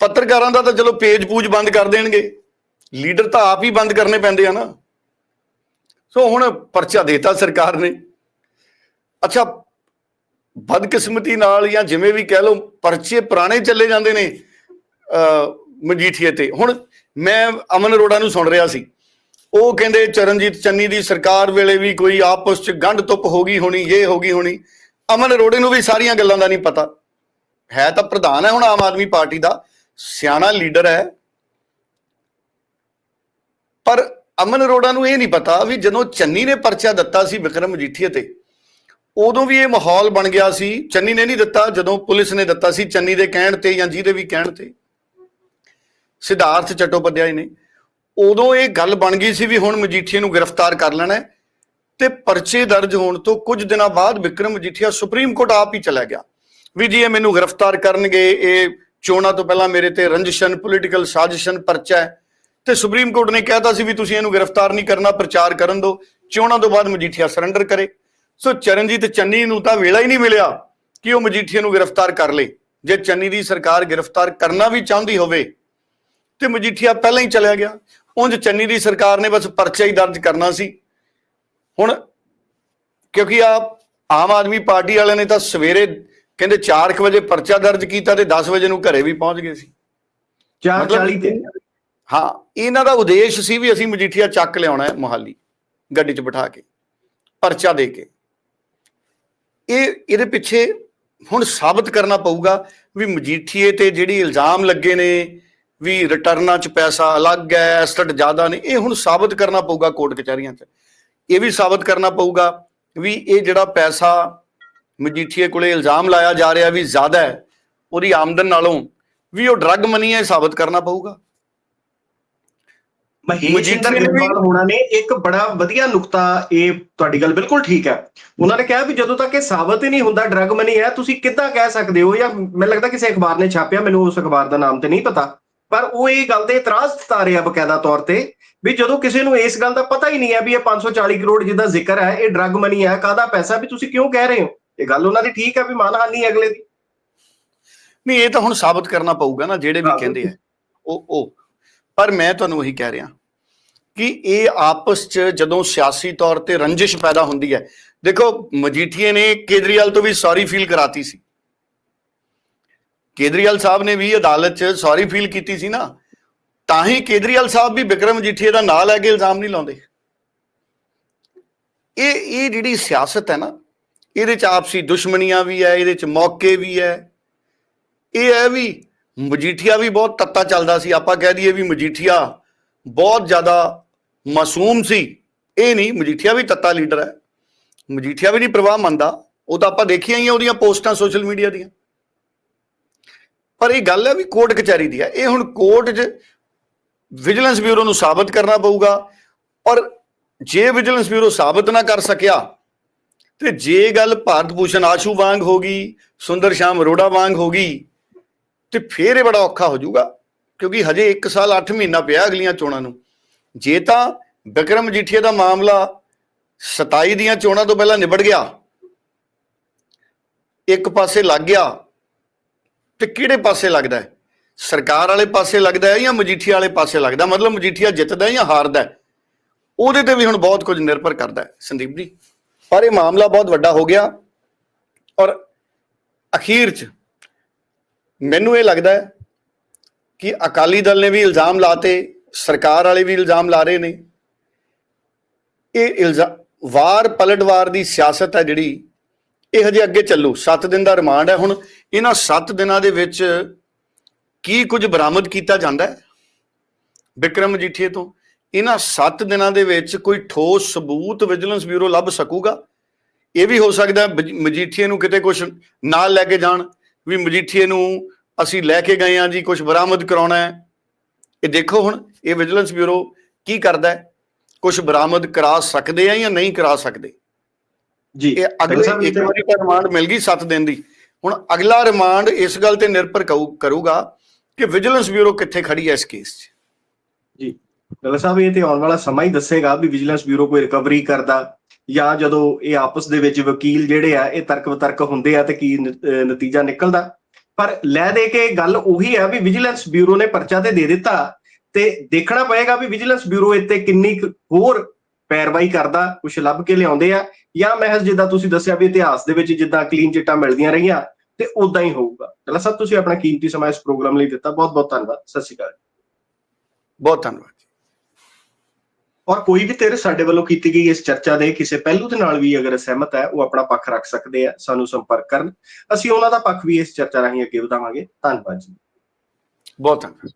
B: ਪੱਤਰਕਾਰਾਂ ਦਾ ਤਾਂ ਚਲੋ ਪੇਜ ਪੂਜ ਬੰਦ ਕਰ ਦੇਣਗੇ, ਲੀਡਰ ਤਾਂ ਆਪ ਹੀ ਬੰਦ ਕਰਨੇ ਪੈਂਦੇ ਆ ਨਾ। ਸੋ ਹੁਣ ਪਰਚਾ ਦੇਤਾ ਸਰਕਾਰ ਨੇ। ਅੱਛਾ ਬਦਕਿਸਮਤੀ ਨਾਲ ਜਾਂ ਜਿਵੇਂ ਵੀ ਕਹਿ ਲਓ, ਪਰਚੇ ਪੁਰਾਣੇ ਚੱਲੇ ਜਾਂਦੇ ਨੇ ਅ ਮਜੀਠੀਏ ਤੇ। ਹੁਣ ਮੈਂ ਅਮਨ ਅਰੋੜਾ ਨੂੰ ਸੁਣ ਰਿਹਾ ਸੀ। ਉਹ ਕਹਿੰਦੇ, ਚਰਨਜੀਤ ਚੰਨੀ ਦੀ ਸਰਕਾਰ ਵੇਲੇ ਵੀ ਕੋਈ ਆਪਸ ਚ ਗੰਢ ਤੁਪ ਹੋ ਗਈ ਹੋਣੀ ਇਹ ਹੋ ਗਈ ਹੋਣੀ। ਅਮਨ ਅਰੋੜੇ ਨੂੰ ਵੀ ਸਾਰੀਆਂ ਗੱਲਾਂ ਦਾ ਨਹੀਂ ਪਤਾ। ਹੈ ਤਾਂ ਪ੍ਰਧਾਨ ਹੈ ਹੁਣ ਆਮ ਆਦਮੀ ਪਾਰਟੀ ਦਾ। ਸਿਆਣਾ ਲੀਡਰ ਹੈ। ਪਰ ਅਮਨ ਅਰੋੜਾ ਨੂੰ ਇਹ ਨਹੀਂ ਪਤਾ ਵੀ ਜਦੋਂ ਚੰਨੀ ਨੇ ਪਰਚਾ ਦਿੱਤਾ ਸੀ ਵਿਕਰਮ ਮਜੀਠੀਆ ਤੇ ਉਦੋਂ ਵੀ ਇਹ ਮਾਹੌਲ ਬਣ ਗਿਆ ਸੀ, ਚੰਨੀ ਨੇ ਨਹੀਂ ਦਿੱਤਾ, ਜਦੋਂ ਪੁਲਿਸ ਨੇ ਦਿੱਤਾ ਸੀ ਚੰਨੀ ਦੇ ਕਹਿਣ ਤੇ ਜਾਂ ਜਿਹਦੇ ਵੀ ਕਹਿਣ ਤੇ। ਸਿਧਾਰਥ ਚਟੋਪਾਧਿਆਏ ਨੇ। ਉਦੋਂ ਇਹ ਗੱਲ ਬਣ ਗਈ ਸੀ ਵੀ ਹੁਣ ਮਜੀਠੀਆ ਨੂੰ ਗ੍ਰਿਫਤਾਰ ਕਰ ਲੈਣਾ ਹੈ ਤੇ ਪਰਚੇ ਦਰਜ ਹੋਣ ਤੋਂ ਕੁਝ ਦਿਨਾਂ ਬਾਅਦ ਵਿਕਰਮ ਮਜੀਠੀਆ ਸੁਪਰੀਮ ਕੋਰਟ ਆਪ ਹੀ ਚਲਾ ਗਿਆ। ਵੀ ਜੀ ਇਹ ਮੈਨੂੰ ਗ੍ਰਿਫਤਾਰ ਕਰਨਗੇ, ਇਹ ਚੋਣਾਂ ਤੋਂ ਪਹਿਲਾਂ ਮੇਰੇ ਤੇ ਰੰਜਸ਼ਨ, ਪੋਲੀਟੀਕਲ ਸਾਜ਼ਿਸ਼ਨ ਪਰਚਾ ਹੈ। ਤੇ ਸੁਪਰੀਮ ਕੋਰਟ ਨੇ ਕਹਿਤਾ ਸੀ ਵੀ ਤੁਸੀਂ ਇਹਨੂੰ ਗ੍ਰਿਫਤਾਰ ਨਹੀਂ ਕਰਨਾ, ਪ੍ਰਚਾਰ ਕਰਨ ਦਿਓ। ਚੋਣਾਂ ਤੋਂ ਬਾਅਦ ਮਜੀਠੀਆ ਸਰੈਂਡਰ ਕਰੇ। ਸੋ ਚਰਨਜੀਤ ਚੰਨੀ ਨੂੰ ਤਾਂ ਵੇਲਾ ਹੀ ਨਹੀਂ ਮਿਲਿਆ ਕਿ ਉਹ ਮਜੀਠੀਆ ਨੂੰ ਗ੍ਰਿਫਤਾਰ ਕਰ ਲੇ। ਜੇ ਚੰਨੀ ਦੀ ਸਰਕਾਰ ਗ੍ਰਿਫਤਾਰ ਕਰਨਾ ਵੀ ਚਾਹੁੰਦੀ ਹੋਵੇ ਤੇ ਮਜੀਠੀਆ ਪਹਿਲਾਂ ਹੀ ਚਲਿਆ ਗਿਆ। ਉਂਝ ਚੰਨੀ ਦੀ ਸਰਕਾਰ ਨੇ ਬਸ ਪਰਚਾ ਹੀ ਦਰਜ ਕਰਨਾ ਸੀ। ਹੁਣ ਕਿਉਂਕਿ ਆ ਆਮ ਆਦਮੀ ਪਾਰਟੀ ਵਾਲਿਆਂ ਨੇ ਤਾਂ ਸਵੇਰੇ ਕਹਿੰਦੇ 4:00 ਵਜੇ ਪਰਚਾ ਦਰਜ ਕੀਤਾ ਤੇ 10 ਵਜੇ ਨੂੰ ਘਰੇ ਵੀ ਪਹੁੰਚ ਗਏ ਸੀ।
A: 440 ਤੇ?
B: ਹਾਂ ਇਹਨਾਂ ਦਾ ਉਦੇਸ਼ ਸੀ ਵੀ ਅਸੀਂ ਮਜੀਠੀਆ ਚੱਕ ਲਿਆਉਣਾ ਹੈ ਮੋਹਾਲੀ ਗੱਡੀ 'ਚ ਬਿਠਾ ਕੇ ਪਰਚਾ ਦੇ ਕੇ। ਇਹ ਇਹਦੇ ਪਿੱਛੇ ਹੁਣ ਸਾਬਤ ਕਰਨਾ ਪਊਗਾ ਵੀ ਮਜੀਠੀਏ ਤੇ ਜਿਹੜੀ ਇਲਜ਼ਾਮ ਲੱਗੇ ਨੇ ਵੀ ਰਿਟਰਨਾਂ 'ਚ ਪੈਸਾ ਅਲੱਗ ਹੈ ਐਸਟ ਜ਼ਿਆਦਾ ਨੇ, ਇਹ ਹੁਣ ਸਾਬਤ ਕਰਨਾ ਪਊਗਾ ਕੋਰਟ ਕਚਹਿਰੀਆਂ 'ਚ। ਇਹ ਵੀ ਸਾਬਤ ਕਰਨਾ ਪਊਗਾ ਵੀ ਇਹ ਜਿਹੜਾ ਪੈਸਾ ਮਜੀਠੀਏ ਕੋਲੇ ਇਲਜ਼ਾਮ ਲਾਇਆ ਜਾ ਰਿਹਾ ਵੀ ਜ਼ਿਆਦਾ ਹੈ, ਉਹਦੀ ਆਮਦਨ ਨਾਲੋਂ ਵੀ ਉਹ ਡਰੱਗ ਮਨੀ ਹੈ ਸਾਬਤ ਕਰਨਾ ਪਊਗਾ।
A: ਮਹੇਸ਼ਿੰਦਰ ਗਰੇਵਾਲ ਹੋਣਾ ਨੇ ਇੱਕ ਬੜਾ ਵਧੀਆ ਨੁਕਤਾ ਇਹ ਤੁਹਾਡੀ ਗੱਲ ਬਿਲਕੁਲ ਠੀਕ ਹੈ। ਉਹਨਾਂ ਨੇ ਕਿਹਾ ਵੀ ਜਦੋਂ ਤੱਕ ਇਹ ਸਾਬਤ ਹੀ ਨਹੀਂ ਹੁੰਦਾ ਡਰਗ ਮਨੀ ਹੈ ਤੁਸੀਂ ਕਿੱਦਾਂ ਕਹਿ ਸਕਦੇ ਹੋ? ਜਾਂ ਮੈਨੂੰ ਲੱਗਦਾ ਕਿਸੇ ਅਖਬਾਰ ਨੇ ਛਾਪਿਆ ਮੈਨੂੰ ਉਸ ਅਖਬਾਰ ਦਾ ਨਾਮ ਤੇ ਨਹੀਂ ਪਤਾ। ਪਰ ਉਹ ਇਹ ਗੱਲ ਤੇ ਇਤਰਾਜ਼ ਜਤਾ ਰਿਹਾ ਬਕਾਇਦਾ ਤੌਰ ਤੇ ਵੀ ਜਦੋਂ ਕਿਸੇ ਨੂੰ ਇਸ ਗੱਲ ਦਾ ਪਤਾ ਹੀ ਨਹੀਂ ਹੈ ਵੀ ਇਹ 540 ਕਰੋੜ ਜਿਹਦਾ ਜ਼ਿਕਰ ਹੈ ਇਹ ਡਰਗ ਮਨੀ ਹੈ ਕਾਹਦਾ ਪੈਸਾ ਵੀ ਤੁਸੀਂ ਕਿਉਂ ਕਹਿ ਰਹੇ ਹੋ? ਇਹ ਗੱਲ ਉਹਨਾਂ ਦੀ ਠੀਕ ਹੈ ਵੀ ਮਾਨਹਾਨੀ ਅਗਲੇ ਦੀ।
B: ਨਹੀਂ ਇਹ ਤਾਂ ਹੁਣ ਸਾਬਤ ਕਰਨਾ ਪਊਗਾ ਨਾ ਜਿਹੜੇ ਵੀ ਕਹਿੰਦੇ ਆ। ਉਹ ਉਹ ਪਰ ਮੈਂ ਤੁਹਾਨੂੰ ਉਹੀ ਕਹਿ ਰਿਹਾ ਕਿ ਇਹ ਆਪਸ ਚ ਜਦੋਂ ਸਿਆਸੀ ਤੌਰ ਤੇ ਰੰਜਿਸ਼ ਪੈਦਾ ਹੁੰਦੀ ਹੈ, ਦੇਖੋ ਮਜੀਠੀਏ ਨੇ ਕੇਜਰੀਵਾਲ ਤੋਂ ਵੀ ਸੌਰੀ ਫੀਲ ਕਰਾਤੀ ਸੀ। ਕੇਜਰੀਵਾਲ ਸਾਹਿਬ ਨੇ ਵੀ ਅਦਾਲਤ 'ਚ ਸੌਰੀ ਫੀਲ ਕੀਤੀ ਸੀ ਨਾ, ਤਾਂ ਹੀ ਕੇਜਰੀਵਾਲ ਸਾਹਿਬ ਵੀ ਵਿਕਰਮ ਮਜੀਠੀਏ ਦਾ ਨਾਂ ਲੈ ਕੇ ਇਲਜ਼ਾਮ ਨਹੀਂ ਲਾਉਂਦੇ। ਇਹ ਇਹ ਜਿਹੜੀ ਸਿਆਸਤ ਹੈ ਨਾ, ਇਹਦੇ 'ਚ ਆਪਸੀ ਦੁਸ਼ਮਣੀਆਂ ਵੀ ਹੈ, ਇਹਦੇ 'ਚ ਮੌਕੇ ਵੀ ਹੈ। ਇਹ ਹੈ ਵੀ ਮਜੀਠੀਆ ਵੀ ਬਹੁਤ ਤੱਤਾ ਚੱਲਦਾ ਸੀ, ਆਪਾਂ ਕਹਿ ਦਈਏ ਵੀ ਮਜੀਠੀਆ ਬਹੁਤ ਜ਼ਿਆਦਾ ਮਾਸੂਮ ਸੀ। ਇਹ ਨਹੀਂ, ਮਜੀਠੀਆ ਵੀ ਤੱਤਾ ਲੀਡਰ ਹੈ। ਮਜੀਠੀਆ ਵੀ ਨਹੀਂ ਪ੍ਰਵਾਹ ਮੰਨਦਾ। ਉਹ ਤਾਂ ਆਪਾਂ ਦੇਖੀਆਂ ਹੀ ਆ ਉਹਦੀਆਂ ਪੋਸਟਾਂ ਸੋਸ਼ਲ ਮੀਡੀਆ ਦੀਆਂ। ਪਰ ਇਹ ਗੱਲ ਹੈ ਵੀ ਕੋਰਟ ਕਚਹਿਰੀ ਦੀ ਹੈ। ਇਹ ਹੁਣ ਕੋਰਟ 'ਚ ਵਿਜੀਲੈਂਸ ਬਿਊਰੋ ਨੂੰ ਸਾਬਤ ਕਰਨਾ ਪਊਗਾ। ਔਰ ਜੇ ਵਿਜੀਲੈਂਸ ਬਿਊਰੋ ਸਾਬਤ ਨਾ ਕਰ ਸਕਿਆ, ਤੇ ਜੇ ਗੱਲ ਭਾਰਤ ਭੂਸ਼ਣ ਆਸ਼ੂ ਵਾਂਗ ਹੋ ਗਈ, ਸੁੰਦਰ ਸ਼ਾਮ ਅਰੋੜਾ ਵਾਂਗ ਹੋ ਗਈ ਤੇ ਫੇਰ ਇਹ ਬੜਾ ਔਖਾ ਹੋ ਜਾਊਗਾ, ਕਿਉਂਕਿ ਹਜੇ 1 ਸਾਲ 8 ਮਹੀਨਾ ਪਿਆ ਅਗਲੀਆਂ ਚੋਣਾਂ ਨੂੰ। ਜੇ ਤਾਂ ਬਿਕਰਮ ਮਜੀਠੀਆ ਦਾ ਮਾਮਲਾ 27 ਦੀਆਂ ਚੋਣਾਂ ਤੋਂ ਪਹਿਲਾਂ ਨਿਬੜ ਗਿਆ, ਇੱਕ ਪਾਸੇ ਲੱਗ ਗਿਆ, ਤੇ ਕਿਹੜੇ ਪਾਸੇ ਲੱਗਦਾ ਹੈ? ਸਰਕਾਰ ਵਾਲੇ ਪਾਸੇ ਲੱਗਦਾ ਹੈ ਜਾਂ ਮਜੀਠੀਆ ਵਾਲੇ ਪਾਸੇ ਲੱਗਦਾ ਮਤਲਬ ਮਜੀਠੀਆ ਜਿੱਤਦਾ ਹੈ ਜਾਂ ਹਾਰਦਾ ਹੈ? ਉਹਦੇ ਤੇ ਵੀ ਹੁਣ ਬਹੁਤ ਕੁਝ ਨਿਰਭਰ ਕਰਦਾ ਹੈ, ਸੰਦੀਪ ਜੀ। ਪਰ ਇਹ ਮਾਮਲਾ ਬਹੁਤ ਵੱਡਾ ਹੋ ਗਿਆ ਔਰ ਅਖੀਰ 'ਚ ਮੈਨੂੰ ਇਹ ਲੱਗਦਾ ਹੈ ਕਿ ਅਕਾਲੀ ਦਲ ਨੇ ਵੀ ਇਲਜ਼ਾਮ ਲਾਤੇ, ਸਰਕਾਰ ਵਾਲੇ ਵੀ ਇਲਜ਼ਾਮ ਲਾ ਰਹੇ ਨੇ। ਇਹ ਇਲਜ਼ਾਮ ਵਾਰ ਪਲਟਵਾਰ ਦੀ ਸਿਆਸਤ ਹੈ ਜਿਹੜੀ, ਇਹ ਹਜੇ ਅੱਗੇ ਚੱਲੂ। 7 ਦਿਨ ਦਾ ਰਿਮਾਂਡ ਹੈ। ਹੁਣ ਇਹਨਾਂ 7 ਦਿਨਾਂ ਦੇ ਵਿੱਚ ਕੀ ਕੁਝ ਬਰਾਮਦ ਕੀਤਾ ਜਾਂਦਾ ਹੈ? ਵਿਕਰਮ ਮਜੀਠੀਏ ਤੋਂ, ਇਹਨਾਂ 7 ਦਿਨਾਂ ਦੇ ਵਿੱਚ ਕੋਈ ਠੋਸ ਸਬੂਤ ਵਿਜੀਲੈਂਸ ਬਿਊਰੋ ਲੱਭ ਸਕੂਗਾ? ਇਹ ਵੀ ਹੋ ਸਕਦਾ ਹੈ ਮਜੀਠੀਏ ਨੂੰ ਕਿਤੇ ਕੁਝ ਨਾਲ ਲੈ ਕੇ ਜਾਣ। ਵੀ ਮਜੀਠੀਏ ਨੂੰ ਅਸੀਂ ਲੈ ਕੇ ਗਏ ਆ ਜੀ ਕੁਝ ਬਰਾਮਦ ਕਰਾਉਣਾ ਹੈ। ਇਹ ਦੇਖੋ ਹੁਣ ਇਹ ਵਿਜੀਲੈਂਸ ਬਿਊਰੋ ਕੀ ਕਰਦਾ ਹੈ? ਕੁਝ ਬਰਾਮਦ ਕਰਾ ਸਕਦੇ ਆ ਜਾਂ ਨਹੀਂ ਕਰਾ ਸਕਦੇ?
A: ਜੀ
B: ਇਹ ਅਗਲੇ ਇੱਕ ਵਾਰੀ ਤਾਂ ਰਿਮਾਂਡ ਮਿਲ ਗਈ 7 ਦਿਨ ਦੀ। ਹੁਣ ਅਗਲਾ ਰਿਮਾਂਡ ਇਸ ਗੱਲ ਤੇ ਨਿਰਭਰ ਕਰੂ- ਕਰੂਗਾ ਕਿ ਵਿਜੀਲੈਂਸ ਬਿਊਰੋ ਕਿੱਥੇ ਖੜੀ ਹੈ ਇਸ ਕੇਸ 'ਚ।
A: ਜੀ ਡਾਕਟਰ ਸਾਹਿਬ ਇਹ ਤੇ ਆਉਣ ਵਾਲਾ ਸਮਾਂ ਹੀ ਦੱਸੇਗਾ ਵੀ ਵਿਜੀਲੈਂਸ ਬਿਊਰੋ ਕੋਈ ਰਿਕਵਰੀ ਕਰਦਾ ਜਾਂ ਜਦੋਂ ਇਹ ਆਪਸ ਦੇ ਵਿੱਚ ਵਕੀਲ ਜਿਹੜੇ ਆ, ਇਹ ਤਰਕ ਵਿਤਰਕ ਹੁੰਦੇ ਆ ਤੇ ਕੀ ਨਤੀਜਾ ਨਿਕਲਦਾ? ਪਰ ਲੈ ਦੇ ਕੇ ਗੱਲ ਉਹੀ ਆ ਵੀ ਵਿਜੀਲੈਂਸ ਬਿਊਰੋ ਨੇ ਪਰਚਾ ਤੇ ਦੇ ਦਿੱਤਾ ਤੇ ਦੇਖਣਾ ਪਏਗਾ ਵੀ ਵਿਜੀਲੈਂਸ ਬਿਊਰੋ ਇੱਥੇ ਕਿੰਨੀ ਕੁ ਹੋਰ ਪੈਰਵਾਈ ਕਰਦਾ ਕੁਝ ਲੱਭ ਕੇ ਲਿਆਉਂਦੇ ਆ, ਜਾਂ ਮਹਿਜ਼ ਜਿੱਦਾਂ ਤੁਸੀਂ ਦੱਸਿਆ ਵੀ ਇਤਿਹਾਸ ਦੇ ਵਿੱਚ ਜਿੱਦਾਂ ਕਲੀਨ ਚਿੱਟਾਂ ਮਿਲਦੀਆਂ ਰਹੀਆਂ ਤੇ ਉਦਾਂ ਹੀ ਹੋਊਗਾ। ਡਾਕਟਰ ਸਭ ਤੁਸੀਂ ਆਪਣਾ ਕੀਮਤੀ ਸਮਾਂ ਇਸ ਪ੍ਰੋਗਰਾਮ ਲਈ ਦਿੱਤਾ। ਬਹੁਤ ਬਹੁਤ ਧੰਨਵਾਦ। ਸਤਿ ਸ਼੍ਰੀ ਅਕਾਲ
B: ਬਹੁਤ ਧੰਨਵਾਦ।
A: ਔਰ ਕੋਈ ਵੀ ਧਿਰ ਸਾਡੇ ਵੱਲੋਂ ਕੀਤੀ ਗਈ ਇਸ ਚਰਚਾ ਦੇ ਕਿਸੇ ਪਹਿਲੂ ਦੇ ਨਾਲ ਵੀ ਅਗਰ ਸਹਿਮਤ ਹੈ, ਉਹ ਆਪਣਾ ਪੱਖ ਰੱਖ ਸਕਦੇ ਆ, ਸਾਨੂੰ ਸੰਪਰਕ ਕਰਨ। ਅਸੀਂ ਉਹਨਾਂ ਦਾ ਪੱਖ ਵੀ ਇਸ ਚਰਚਾ ਰਾਹੀਂ ਅੱਗੇ ਵਧਾਵਾਂਗੇ। ਧੰਨਵਾਦ ਜੀ।
B: ਬਹੁਤ ਧੰਨਵਾਦ।